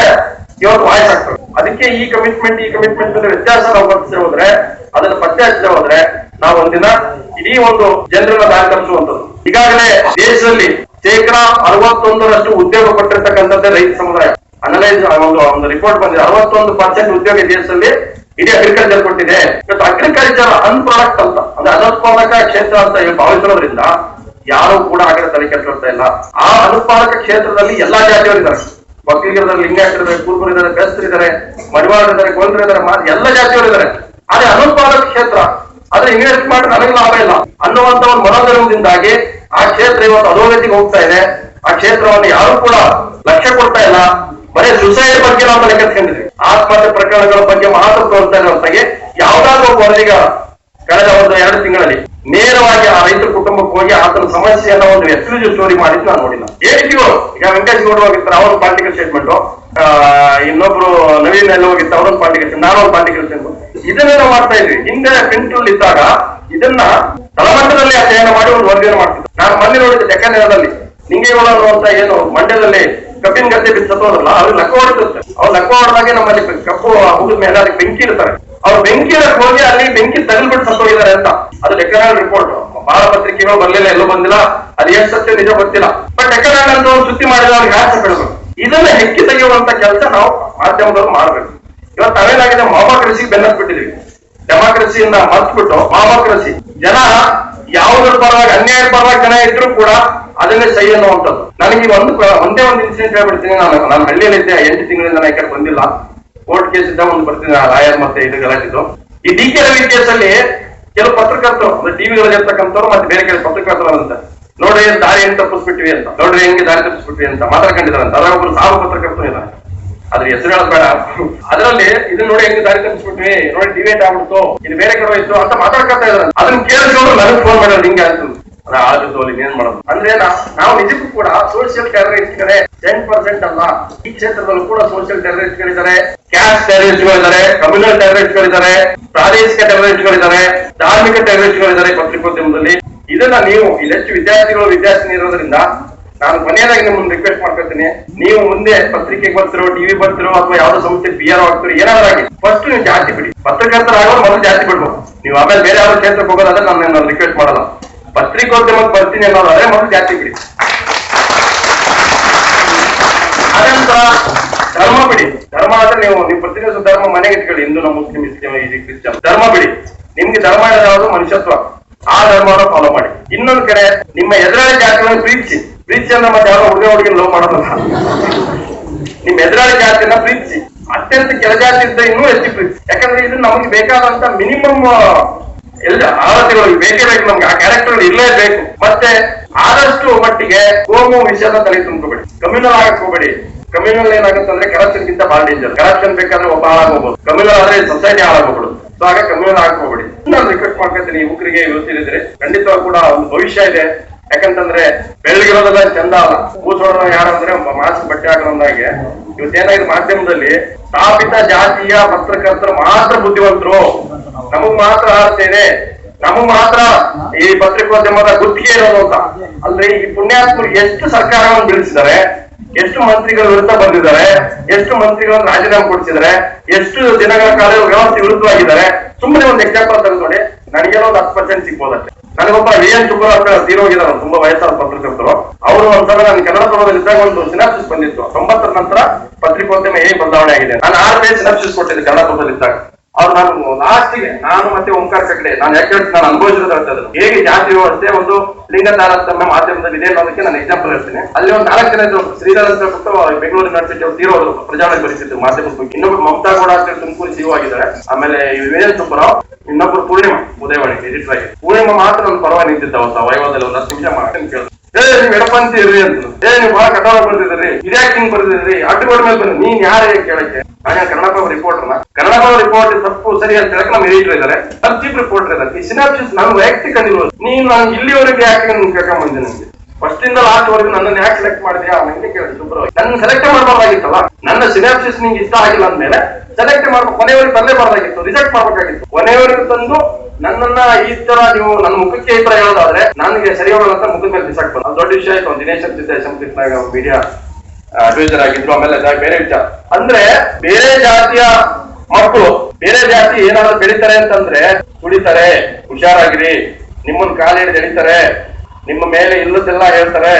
ಇವತ್ತು ವಾಯ್ಸ್ ಆಗ್ತದೆ ಅದಕ್ಕೆ ಈ ಕಮಿಟ್ಮೆಂಟ್ ಈ ಕಮಿಟ್ಮೆಂಟ್ ವ್ಯತ್ಯಾಸ ನಾವು ಬರ್ತೇವೆ ಹೋದ್ರೆ, ಅದನ್ನ ಪತ್ತೆ ಹಚ್ಚದೆ ಹೋದ್ರೆ ನಾವು ಒಂದಿನ ಇಡೀ ಒಂದು ಜನರನ್ನ ದಾರಿ ತಪ್ಪಿಸುವಂತದ್ದು ಈಗಾಗಲೇ ದೇಶದಲ್ಲಿ ಶೇಕಡಾ ಅರವತ್ತೊಂದರಷ್ಟು ಉದ್ಯೋಗ ಪಟ್ಟಿರ್ತಕ್ಕಂಥದ್ದೇ ರೈತ ಸಮುದಾಯ. ಅನಲೈಸ್ ಒಂದು ಒಂದು ರಿಪೋರ್ಟ್ ಬಂದಿದೆ. ಅರವತ್ತೊಂದು ಪರ್ಸೆಂಟ್ ಉದ್ಯೋಗ ದೇಶದಲ್ಲಿ ಇಡೀ ಅಗ್ರಿಕಲ್ಚರ್ ಕೊಟ್ಟಿದೆ. ಇವತ್ತು ಅಗ್ರಿಕಲ್ಚರ್ ಅನ್ ಪ್ರಾಡಕ್ಟ್ ಅಂತ. ಅಂದ್ರೆ ಅನುತ್ಪಾದಕ ಕ್ಷೇತ್ರ ಅಂತ ಹೇಳಿ ಭಾವಿಸಿರೋದ್ರಿಂದ ಯಾರು ಕೂಡ ಆಗಲೇ ತಲೆ ಕೆಲಸ ಇಲ್ಲ. ಆ ಅನುತ್ಪಾದಕ ಕ್ಷೇತ್ರದಲ್ಲಿ ಎಲ್ಲಾ ಜಾತಿಯವರು ಇದ್ದಾರೆ. ಒಕ್ಕಲಿಗರಿದ್ದಾರೆ ಲಿಂಗಾಯತರಿದ್ದಾರೆ ಕುರುಬರಿದ್ದಾರೆ ಬೆಸ್ತರಿದ್ದಾರೆ ಮಡಿವಾಳರಿದ್ದಾರೆ ಇದ್ದಾರೆ ಎಲ್ಲ ಜಾತಿಯವರು ಇದ್ದಾರೆ ಆದ್ರೆ ಅನುಪಾದ ಕ್ಷೇತ್ರ ಅದ್ರ ಇನ್ವೆಸ್ಟ್ ಮಾಡಿ ನನಗೆ ಲಾಭ ಇಲ್ಲ. ಅನ್ನುವಂತ ಒಂದು ಮನೋಧರ್ಮದಿಂದಾಗಿ ಆ ಕ್ಷೇತ್ರ ಇವತ್ತು ಅಧೋಗತಿಗೆ ಹೋಗ್ತಾ ಇದೆ. ಆ ಕ್ಷೇತ್ರವನ್ನು ಯಾರು ಕೂಡ ಲಕ್ಷ್ಯ ಕೊಡ್ತಾ ಇಲ್ಲ. ಬರೀ ಸುಸೈಡ್ ಬಗ್ಗೆ ನಾವು ತಲೆ ಕೆತ್ಕೊಂಡಿದ್ವಿ ಆತ್ಮಹತ್ಯೆ ಪ್ರಕರಣಗಳ ಬಗ್ಗೆ ಮಹತ್ವ ತೋರ್ತಾ ಇರೋ ಯಾವ್ದಾದ್ರು ಒಬ್ಬ ಕಳೆದ ಒಂದು ಎರಡು ತಿಂಗಳಲ್ಲಿ ನೇರವಾಗಿ ಆ ರೈತ ಕುಟುಂಬಕ್ಕೆ ಹೋಗಿ ಆತನ ಸಮಸ್ಯೆಯನ್ನ ಒಂದು ಎಕ್ಸ್ಕ್ಲೂಸಿವ್ ಸ್ಟೋರಿ ಮಾಡಿದ್ದು ನಾನು ನೋಡಿಲ್ಲ. ಹೇಳಿಕೆಗಳು ಈಗ ವೆಂಕಟೇಶ್ ಗೌಡ ಹೋಗಿರ್ತಾರೆ ಅವ್ರ ಪಾಲಿಟಿಕಲ್ ಸ್ಟೇಟ್ಮೆಂಟ್ ಇನ್ನೊಬ್ರು ನವೀನ್ ಎಲ್ಲ ಹೋಗಿರ್ತಾರೆ ಅವ್ರ ಪಾಲಿಟಿಕಲ್ ನಾನು ಪಾಲಿಟಿಕಲ್ ಸ್ಟೇಟ್ಮೆಂಟ್ ಇದನ್ನೆಲ್ಲ ಮಾಡ್ತಾ ಇದ್ವಿ. ಹಿಂದೆ ಕಂಟ್ರೋಲ್ ಇದ್ದಾಗ ಇದನ್ನ ತಳಮಟ್ಟದಲ್ಲಿ ಅಧ್ಯಯನ ಮಾಡಿ ಒಂದು ವರದಿಯನ್ನು ಮಾಡ್ತಿದ್ರು. ನಾನು ಮೊನ್ನೆ ನೋಡಿದ್ದೆ ಡೆಕ್ಕನಲ್ಲಿ ನಿಂಗೇಗೌಡ ಅನ್ನುವಂತ ಏನು ಮಂಡ್ಯದಲ್ಲಿ ಕಬ್ಬಿನ ಗದ್ದೆ ಬಿದ್ದು ಅವ್ರಿಗೆ ಲಕ್ಕ ಹೊಡಿರುತ್ತೆ ಅವ್ರು ಲಕ್ಕ ಹೊಡೆದಾಗೆ ನಮ್ಮಲ್ಲಿ ಕಪ್ಪು ಮುಗಿದ ಮೇಲೆ ಅದಕ್ಕೆ ಬೆಂಕಿ ಇರ್ತಾರೆ ಅವ್ರು ಬೆಂಕಿ ಹೋಗಿ ಅಲ್ಲಿ ಬೆಂಕಿ ತಗಲ್ಬಿಟ್ಟು ಸತ್ತೋಗಿದ್ದಾರೆ ಅಂತ. ಅದು ಲೆಕ್ಕನಾಳ್ ರಿಪೋರ್ಟ್ ಬಹಳ ಪತ್ರಿಕೆಗಳು ಬರ್ಲಿಲ್ಲ, ಎಲ್ಲೂ ಬಂದಿಲ್ಲ. ಅದು ಎಷ್ಟು ಸತ್ಯ ನಿಜ ಗೊತ್ತಿಲ್ಲ. ಬಟ್ ಲೆಕ್ಕನಾಳ್ ಅಂತ ಸುದ್ದಿ ಮಾಡಿದ್ರೆ ಅವ್ರಿಗೆ ಯಾಕೆ ಬಿಡಬೇಕು ಇದನ್ನ ಹೆಕ್ಕಿ ತೆಗೆಯುವಂತ ಕೆಲಸ ನಾವು ಮಾಧ್ಯಮದವರು ಮಾಡಬೇಕು. ಇವತ್ತು ನಾವೇನಾಗಿದೆ ಮಾಮಾಕ್ರಸಿ ಬೆನ್ನತ್ಬಿಟ್ಟಿದೀವಿ. ಡೆಮಾಕ್ರಸಿಯಿಂದ ಮರ್ತ್ಬಿಟ್ಟು ಮಾಮಾಕ್ರಸಿ. ಜನ ಯಾವುದ್ರ ಪರವಾಗಿ, ಅನ್ಯಾಯ ಪರವಾಗಿ ಜನ ಇದ್ರು ಕೂಡ ಅದನ್ನೇ ಸೈ ಅನ್ನುವಂಥದ್ದು. ನನಗೆ ಒಂದು ಒಂದೇ ಒಂದು ಇನ್ಸಿಡೆಂಟ್ ಹೇಳ್ಬಿಡ್ತೀನಿ. ನಾನು ನಾನು ಹಳ್ಳಿಯಲ್ಲಿದ್ದೆ, ಎಂಟು ತಿಂಗಳಿಂದ ನಾನು ಯಾಕೆ ಬಂದಿಲ್ಲ. ಕೋರ್ಟ್ ಕೇಸ್ ಇಂದ ಒಂದು ಬರ್ತೀನಿ ರಾಯರ್ ಮತ್ತೆ ಇದು ಗಲಾಟಿದ್ದು ಈ ಡಿ ಕೆ ರವಿ ಕೇಸಲ್ಲಿ ಕೆಲವು ಪತ್ರಕರ್ತರು, ಅಂದ್ರೆ ಟಿವಿಗಳಲ್ಲಿ ಇರ್ತಕ್ಕಂಥವ್ರು ಮತ್ತೆ ಬೇರೆ ಕೆಲವು ಪತ್ರಕರ್ತರು ಅಂತ ನೋಡ್ರಿ ದಾರಿ ಹೆಂಗ್ ತಪ್ಪಿಸ್ಬಿಟ್ವಿ ಅಂತ, ನೋಡ್ರಿ ಹೆಂಗೆ ದಾರಿ ತಪ್ಪಿಸ್ಬಿಟ್ವಿ ಅಂತ ಮಾತಾಡ್ಕೊಂಡಿದ್ದಾರೆ ಅಂತ ಅದ್ರಾಗ ಒಬ್ರು ಸಾವು ಪತ್ರಕರ್ತರು ಇಲ್ಲ ಅದ್ರ ಹೆಸರು ಹೇಳಬೇಡ ಬೇಡ. ಅದರಲ್ಲಿ ಇದನ್ನ ನೋಡಿ ಹೆಂಗ್ ದಾರಿ ತಪ್ಪಿಸ್ಬಿಟ್ವಿ, ನೋಡಿ ಡಿವೇಟ್ ಆಗ್ಬಿಡ್ತು ಇದು ಬೇರೆ ಕಡೆ ಹೋಯ್ತು ಅಂತ ಮಾತಾಡ್ಕೊತಾ ಇದ್ದಾರೆ ಅದನ್ನ ಕೇಳಿಸ್ಕೊಂಡು ನನಗೆ ಫೋನ್ ಮಾಡೋದು ಹಿಂಗೆ ಆಯ್ತು ಅಲ್ಲಿ ಏನ್ ಮಾಡೋದು? ಅಂದ್ರೆ ನಾವು ನಿಜಕ್ಕೂ ಕೂಡ ಸೋಷಿಯಲ್ ಟೆರರಿಸ್ಟ್ಗಳೇ ಟೆನ್ ಪರ್ಸೆಂಟ್ ಅಲ್ಲ. ಈ ಕ್ಷೇತ್ರದಲ್ಲೂ ಕೂಡ ಸೋಷಿಯಲ್ ಟೆರರಿಸ್ಟ್ಗಳಿದ್ದಾರೆ ಕ್ಯಾಸ್ಟ್ ಟೆರರಿಸ್ಟ್ಗಳಿದ್ದಾರೆ ಕಮ್ಯುನಲ್ ಟೆರರಿಸ್ಟ್ಗಳಿದ್ದಾರೆ ಪ್ರಾದೇಶಿಕ ಟೆರರಿಸ್ಟ್ಗಳಿದ್ದಾರೆ ಧಾರ್ಮಿಕ ಟೆರರಿಸ್ಟ್ಗಳಿದ್ದಾರೆ ಪತ್ರಿಕೋದ್ಯಮದಲ್ಲಿ. ಇದನ್ನ ನೀವು ಇಲ್ಲೆಷ್ಟು ವಿದ್ಯಾರ್ಥಿಗಳು, ವಿದ್ಯಾರ್ಥಿನಿ ಇರೋದ್ರಿಂದ ನಾನು ಕೊನೆಯದಾಗಿ ನಿಮ್ಮನ್ನು ರಿಕ್ವೆಸ್ಟ್ ಮಾಡ್ಕೊತೀನಿ ನೀವು ಮುಂದೆ ಪತ್ರಿಕೆಗೆ ಬರ್ತಿರೋ ಟಿವಿ ಬರ್ತಿರೋ ಅಥವಾ ಯಾವ್ದೋ ಸಂಸ್ಥೆ ಪಿ ಆರ್ ಆಗ್ತಿರೋ ಏನಾದ್ರೂ ಆಗಿ ಫಸ್ಟ್ ನೀವು ಜಾಸ್ತಿ ಬಿಡಿ. ಪತ್ರಕರ್ತರಾಗೋರು ಮೊದಲು ಜಾಸ್ತಿ ಬಿಡ್ಬೇಕು. ನೀವು ಆಮೇಲೆ ಬೇರೆ ಯಾವ್ದೋ ಕ್ಷೇತ್ರಕ್ಕೆ ಹೋಗೋದಾದ್ರೆ ನಾನು ರಿಕ್ವೆಸ್ಟ್ ಮಾಡಲ್ಲ. ಪತ್ರಿಕೋದ್ಯಮಕ್ಕೆ ಬರ್ತೀನಿ ಅನ್ನೋದಾದ್ರೆ ಮೊದಲು ಜಾತಿ ಬಿಡಿ. ಅನಂತರ ಧರ್ಮ ಬಿಡಿ. ಧರ್ಮ ಆದ್ರೆ ನೀವು ನೀವು ಪ್ರತಿನಿಧಿಸೋ ಧರ್ಮ ಮನೆಗೆ ಇಟ್ಕೊಳ್ಳಿ. ಹಿಂದೂ, ನಮ್ಮ ಮುಸ್ಲಿಂ ಇಸ್ಲಿಂ ಇದು ಕ್ರಿಶ್ಚಿಯನ್, ಧರ್ಮ ಬಿಡಿ. ನಿಮ್ಗೆ ಧರ್ಮ ಯಾವುದು ಮನುಷ್ಯತ್ವ. ಆ ಧರ್ಮವನ್ನು ಫಾಲೋ ಮಾಡಿ. ಇನ್ನೊಂದು ಕಡೆ, ನಿಮ್ಮ ಎದುರಾಳಿ ಜಾತಿಗಳನ್ನು ಪ್ರೀತಿಸಿ. ಪ್ರೀತಿ ಅಂದ್ರೆ ಮತ್ತೆ ಯಾರೋ ಹುಡುಗ ಹುಡುಗಿ ಲೋ ಮಾಡೋದಲ್ಲ. ನಿಮ್ಮ ಎದುರಾಳಿ ಜಾತಿಯನ್ನ ಪ್ರೀತಿಸಿ. ಅತ್ಯಂತ ಕೆಳಜಾತಿ ಇದ್ದ ಇನ್ನೂ ಹೆಚ್ಚು ಪ್ರೀತಿಸಿ. ಯಾಕಂದ್ರೆ ಇದು ನಮಗೆ ಬೇಕಾದಂತ ಮಿನಿಮಮ್ ಎಲ್ಲ ಆರತಿಗಳು ಬೇಕೇ ಬೇಕು ನಮ್ಗೆ. ಆ ಕ್ಯಾರೆಕ್ಟರ್ ಇರಲೇಬೇಕು ಮತ್ತೆ ಆದಷ್ಟು ಮಟ್ಟಿಗೆ ಕೋಮು ವಿಷಯದ ತಲೆ ತುಂಬಿಕೊಬೇಡಿ ಕಮ್ಯುನಲ್ ಆಗಕ್ ಹೋಗ್ಬೇಡಿ. ಕಮ್ಯುನಲ್ ಏನಾಗುತ್ತೆ ಅಂದ್ರೆ ಕರಪ್ಷನ್ ಗಿಂತ ಬಹಳ ಡೇಂಜರ್ ಕರಪ್ಷನ್ ಬೇಕಾದ್ರೆ ಒಬ್ಬ ಹಾಳಾಗೋಗ್ಬೋದು ಕಮ್ಯುನಲ್ ಆದ್ರೆ ಸೊಸೈಟಿ ಹಾಳಾಗೋಗ್ಬಿಡುದು ಸೊ ಹಾಗೆ ಕಮ್ಯುನಲ್ ಹೋಗ್ಬೇಡಿ. ನಾನು ರಿಕ್ವೆಸ್ಟ್ ಮಾಡ್ಕೊತೀನಿ ಯುವಕರಿಗೆ ಯೋಚಿಸಿದ್ರೆ ಖಂಡಿತವಾಗಿ ಕೂಡ ಒಂದು ಭವಿಷ್ಯ ಇದೆ. ಯಾಕಂತಂದ್ರೆ ಬೆಳಗಿರೋದೆಲ್ಲ ಚಂದ ಅಲ್ಲ. ಕೂಸೋಣ ಯಾರಂದ್ರೆ ಮಾಸ್ಕ್ ಬಟ್ಟೆ ಹಾಕೋದಾಗೆ ಇವತ್ತೇನಾಗಿದೆ ಮಾಧ್ಯಮದಲ್ಲಿ ಸ್ಥಾಪಿತ ಜಾತಿಯ ಪತ್ರಕರ್ತರು ಮಾತ್ರ ಬುದ್ಧಿವಂತರು. ನಮಗ್ ಮಾತ್ರ ಆಡ್ತೇನೆ ನಮಗ್ ಮಾತ್ರ ಈ ಪತ್ರಿಕೋದ್ಯಮದ ಗುತ್ತಿಗೆ ಇರೋದು ಅಂತ. ಅಂದ್ರೆ ಈ ಪುಣ್ಯಾತ್ಮರು ಎಷ್ಟು ಸರ್ಕಾರವನ್ನು ಬೀಳಿಸಿದ್ದಾರೆ ಎಷ್ಟು ಮಂತ್ರಿಗಳ ವಿರುದ್ಧ ಬಂದಿದ್ದಾರೆ, ಎಷ್ಟು ಮಂತ್ರಿಗಳನ್ನು ರಾಜೀನಾಮೆ ಕೊಡಿಸಿದ್ದಾರೆ, ಎಷ್ಟು ದಿನಗಳ ಕಾಲ ವ್ಯವಸ್ಥೆ ವಿರುದ್ಧವಾಗಿದ್ದಾರೆ. ಸುಮ್ಮನೆ ಒಂದು ಎಕ್ಸಾಂಪಲ್ ತೆಗೆದು ನೋಡಿ ನನಗೇನೋ ಒಂದು ಹತ್ತು ಪರ್ಸೆಂಟ್ ಸಿಗ್ಬೋದಷ್ಟೇ. ನನಗೊಬ್ಬ ವಿ ಎನ್ ಅಂತ ತೀರೋಗಿದ್ದಾರೆ ತುಂಬಾ ವಯಸ್ಸಾದ ಪತ್ರಕರ್ತರು. ಅವರು ಒಂದ್ಸಲ ನಾನು ಕನ್ನಡ ಪದದಲ್ಲಿ ಇದ್ದಾಗ ಒಂದು ಸಿನಾಪ್ಸಿಸ್ ಬಂದಿತ್ತು. ತೊಂಬತ್ತರ ನಂತರ ಪತ್ರಿಕೋದ್ಯಮ ಹೇಗೆ ಬದಲಾವಣೆ ಆಗಿದೆ? ನಾನು ಆರು ಸಿನಾಪ್ಸಿಸ್ ಕೊಟ್ಟಿದ್ದೆ ಕನ್ನಡ ಪದದಲ್ಲಿ ಇದ್ದಾಗ ಅವ್ರು ನಾನು ಲಾಸ್ಟಿಗೆ ನಾನು ಮತ್ತೆ ಓಂಕಾರ ಕಟ್ಲೆ ನಾನು ಯಾಕೆ ಹೇಳ್ತೀನಿ, ನಾನು ಅನುಭವಿಸಿರೋದು ಹೇಳ್ತಾ ಇದ್ದೀನಿ. ಹೇಗೆ ಜಾತಿ ಅಷ್ಟೇ ಒಂದು ಲಿಂಗ ತಾರತಮ್ಯ ಮಾಧ್ಯಮದಲ್ಲಿ ಇದೆ ಅನ್ನೋದಕ್ಕೆ ನಾನು ಎಕ್ಸಾಂಪಲ್ ಹೇಳ್ತೀನಿ. ಅಲ್ಲಿ ಒಂದು ನಾಲ್ಕು ಜನ ಇದ್ರು, ಶ್ರೀಧರ್ ಅಂತ ಬಿಟ್ಟು ಬೆಂಗಳೂರು ಯೂನಿವರ್ಸಿಟಿ ಅವ್ರು ತೀರೋದ್ರು ಪ್ರಜಾವಣೆ ಬರೀತಿದ್ರು ಮಾಧ್ಯಮದ ಬಗ್ಗೆ. ಇನ್ನೊಬ್ರು ಮಮತಾ ಅಂತ ತುಮಕೂರು ಸಿಒ ಆಗಿದ್ದಾರೆ. ಆಮೇಲೆ ವಿವೇನ್ ಸುಬ್ಬರಾವ್ ಇನ್ನೊಬ್ರು ಪೂರ್ಣಿಮಾ, ಉದಯವಾಣಿ ಎಡಿಟರ್ ಆಗಿ. ಪೂರ್ಣಿಮಾ ಮಾತ್ರ ನನ್ನ ಪರವಾಗಿ ನಿಂತಿದ್ದ ಅವತ್ತ ವೈಭವದಲ್ಲಿ ಒಂದು ಹತ್ತು ನಿಮಿಷ ಮಾಡ್ತೀನಿ ಕೇಳಿದ್ರು ಏ, ನೀವ್ ಎಡಪಂಥಿ ಇರ್ರಿ ಅಂತ ಏ, ನೀವು ಬಹಳ ಕಟಾವ ಬರ್ತಿದ್ರಿ ಇದ್ಯಾಕ್ ಹಿಂಗ್ ಬರ್ತಿದ್ರಿ ಅಡ್ಡಗೋಡ ಮೇಲೆ ಬಂದು ನೀನ್ ಯಾರೇ ಕೇಳಕ್ಕೆ? ನಾನು ಕನ್ನಡ ರಿಪೋರ್ಟರ್ನ ಕನ್ನಡ ರಿಪೋರ್ಟ್ ತಪ್ಪು, ಸರಿ ಅಂತ ಹೇಳಕ್ ನಮ್ಮ ಎಡಿಟರ್ ಇದಾರೆ ಚೀಫ್ ರಿಪೋರ್ಟರ್ ಇದ್ದಾರೆ. ಈ ಸಿನಾಪ್ಸಿಸ್ ನಾನು ವೈಯಕ್ತಿಕ ನೀನ್ ನಾನು ಇಲ್ಲಿವರೆಗೆ ಯಾಕೆ ನಿಮ್ ಕೇಳ್ಕೊಂಡ್ ಬಂದೆ ನಿಮ್ಗೆ ಫಸ್ಟ್ ಇಂದ ಲಾಸ್ಟ್ ವರೆಗೂ ನನ್ನನ್ನು ಯಾಕೆ ಸೆಲೆಕ್ಟ್ ಮಾಡಿದ್ಯಾ ನಂಗೆ ಕೇಳಿ ಶುಭ್ರವಾಗಿ ನನ್ನ ಸೆಲೆಕ್ಟ್ ಮಾಡಬಾರ್ದಾಗಿತ್ತಲ್ಲ? ನನ್ನ ಸಿನಾಪ್ಸಿಸ್ ನಿಂಗೆ ಇಷ್ಟ ಆಗಿಲ್ಲ ಅಂದ್ಮೇಲೆ ಸೆಲೆಕ್ಟ್ ಮಾಡ್ಬೇಕು ಕೊನೆಯವರೆಗೆ ತರಲೇಬಾರ್ದಾಗಿತ್ತು ರಿಜೆಕ್ಟ್ ಮಾಡ್ಬೇಕಾಗಿತ್ತು. ಕೊನೆಯವರೆಗೂ ತಂದು ನನ್ನನ್ನ ಈ ತರ ನೀವು ನನ್ನ ಮುಖಕ್ಕೆ ಈ ತರ ಹೇಳೋದಾದ್ರೆ ನನಗೆ ಸರಿ ಹೋಗಲ್ಲ ಅಂತ ಮುಖದ ಮೇಲೆ ಬಿಸಾಕ್ ದೊಡ್ಡ ವಿಷಯ ಆಯ್ತು ದಿನೇಶ್ ಜೊತೆ ಸಂಪರ್ಕನಾಗ ಮೀಡಿಯಾ ಅಡ್ವೈಸರ್ ಆಗಿದ್ರು, ಆಮೇಲೆ ಬೇರೆ ವಿಚಾರ. ಅಂದ್ರೆ ಬೇರೆ ಜಾತಿಯ ಮಕ್ಕಳು, ಬೇರೆ ಜಾತಿ ಏನಾದ್ರು ಬೆಳಿತಾರೆ ಅಂತಂದ್ರೆ, ಕುಡಿತಾರೆ, ಹುಷಾರಾಗಿರಿ, ನಿಮ್ಮನ್ನ ಕಾಲು ಹಿಡಿದು ಎಳಿತಾರೆ ನಿಮ್ಮ ಮೇಲೆ ಇಲ್ಲದೆಲ್ಲ ಹೇಳ್ತಾರೆ,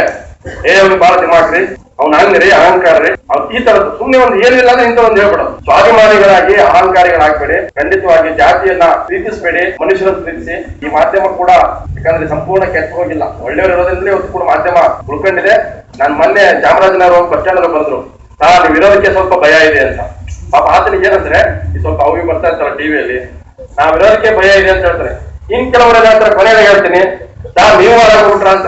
ಏ, ಅವ್ನಿಗೆ ಬಹಳ ದಿಮಾಕ್ರಿ ಅವ್ನ ಹಂಗ್ರಿ ಅಹಂಕಾರ ರೀ. ಅವ್ ಈ ತರದ್ದು ಸುಮ್ಮನೆ ಒಂದು ಏನಿಲ್ಲ ಅಂದ್ರೆ ಇಂತ ಒಂದು ಹೇಳ್ಬಿಡೋದು. ಸ್ವಾಭಿಮಾನಿಗಳಾಗಿ, ಅಹಂಕಾರಿಗಳಾಗ್ಬೇಡಿ, ಖಂಡಿತವಾಗಿ ಜಾತಿಯನ್ನ ಪ್ರೀತಿಸ್ಬೇಡಿ, ಮನುಷ್ಯರನ್ನು ಪ್ರೀತಿಸಿ. ಈ ಮಾಧ್ಯಮ ಕೂಡ, ಯಾಕಂದ್ರೆ ಸಂಪೂರ್ಣ ಕೆಟ್ಟ ಹೋಗಿಲ್ಲ. ಒಳ್ಳೆಯವರು ಇರೋದ್ರಿಂದಲೇ ಇವತ್ತು ಕೂಡ ಮಾಧ್ಯಮ ಉಳ್ಕೊಂಡಿದೆ. ನಾನ್ ಮೊನ್ನೆ ಚಾಮರಾಜನಗರ ಹೋಗಿ ಬಸ್ ಸ್ಟ್ಯಾಂಡ್ ಬಂದ್ರು. ಸಾ ವಿರೋಧಕ್ಕೆ ಸ್ವಲ್ಪ ಭಯ ಇದೆ ಅಂತ. ಪಾಪ ಆತನಿಗೆ ಏನಂದ್ರೆ, ಈ ಸ್ವಲ್ಪ ಅವಿ ಬರ್ತಾ ಇರ್ತಾರ ಟಿವಿಯಲ್ಲಿ. ನಾವ್ ವಿರೋಧಕ್ಕೆ ಭಯ ಇದೆ ಅಂತ ಹೇಳ್ತಾರೆ. ಇನ್ ಕೆಲವರ ಹತ್ರ ಕೊನೆಯಲ್ಲಿ ಹೇಳ್ತೀನಿ. ಸಾ ನೀವು ಆರಾಮ್ಬಿಟ್ರ ಅಂತ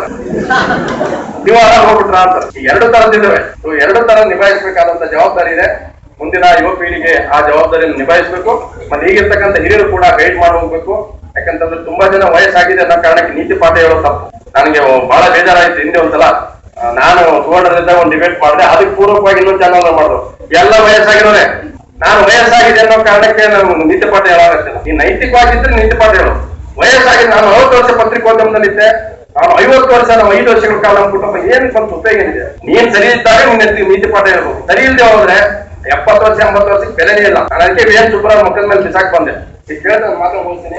ನೀವು ಆರಾಮ್ ಹೋಗ್ಬಿಟ್ರ ಅಂತ ಎರಡು ತರದಿದ್ದಾವೆ ಸೊ ಎರಡು ತರ ನಿಭಾಯಿಸಬೇಕಾದಂತ ಜವಾಬ್ದಾರಿ ಇದೆ. ಮುಂದಿನ ಯುವ ಪೀಳಿಗೆ ಆ ಜವಾಬ್ದಾರಿಯನ್ನು ನಿಭಾಯಿಸಬೇಕು. ಮತ್ತೆ ಈಗಿರ್ತಕ್ಕಂತ ಹಿರಿಯರು ಕೂಡ ಗೈಡ್ ಮಾಡಿ ಯಾಕಂತಂದ್ರೆ ತುಂಬಾ ಜನ ವಯಸ್ಸಾಗಿದೆ ಅನ್ನೋ ಕಾರಣಕ್ಕೆ ನೀತಿ ಪಾಠ ಹೇಳೋ ತಪ್ಪು. ನನಗೆ ಬಹಳ ಬೇಜಾರಾಯ್ತು ಹಿಂದೆ ಒಂದ್ಸಲ. ನಾನು ಸುವರ್ಣದಿಂದ ಒಂದು ಡಿಬೇಟ್ ಮಾಡಿದೆ. ಅದಕ್ಕೆ ಪೂರ್ವಕವಾಗಿ ಇನ್ನೊಂದು ಚಾನಲ್ ಮಾಡಿದ್ರು ಎಲ್ಲ ವಯಸ್ಸಾಗಿರೋರೆ. ನಾನು ವಯಸ್ಸಾಗಿದೆ ಅನ್ನೋ ಕಾರಣಕ್ಕೆ ನಾನು ನೀತಿ ಪಾಠ ಹೇಳಾಗತ್ತಿಲ್ಲ ಈ ನೈತಿಕವಾಗಿದ್ರೆ ನೀತಿ ಪಾಠ ಹೇಳು. ವಯಸ್ಸಾಗಿದೆ ನಾನು ಅರವತ್ತು ವರ್ಷ ಪತ್ರಿಕೋದ್ಯಮದಲ್ಲಿದ್ದೆ. ನಾನು ಐವತ್ತು ವರ್ಷ, ನಾವು ಐದು ವರ್ಷಗಳ ಕಾಲ ನಮ್ಮ ಕುಟುಂಬ ಏನ್ ಸ್ವಂತ ಉಪಯೋಗ ಏನಿದೆ? ನೀನ್ ಸರಿ ಇದ್ದಾಗ ನೀನ್ ಎತ್ತಿ ನೀತಿ ಪಾಠ ಹೇಳ್ಬೋದು. ಸರಿ ಇಲ್ಲದೆ ಹೋದ್ರೆ ಎಪ್ಪತ್ತು ವರ್ಷ, ಎಂಬತ್ತು ವರ್ಷಕ್ಕೆ ಬೆಲೆನೇ ಇಲ್ಲ. ನಾನು ಅದಕ್ಕೆ ಏನ್ ಎನ್ ಸುಬ್ರಾವ್ ಮಕ್ಕಳ ಮೇಲೆ ಬಿಸಾಕ್ ಬಂದೆ. ಕೇಳಿದ್ರೆ ಮಾತ್ರ ಹೋಗ್ತೀನಿ.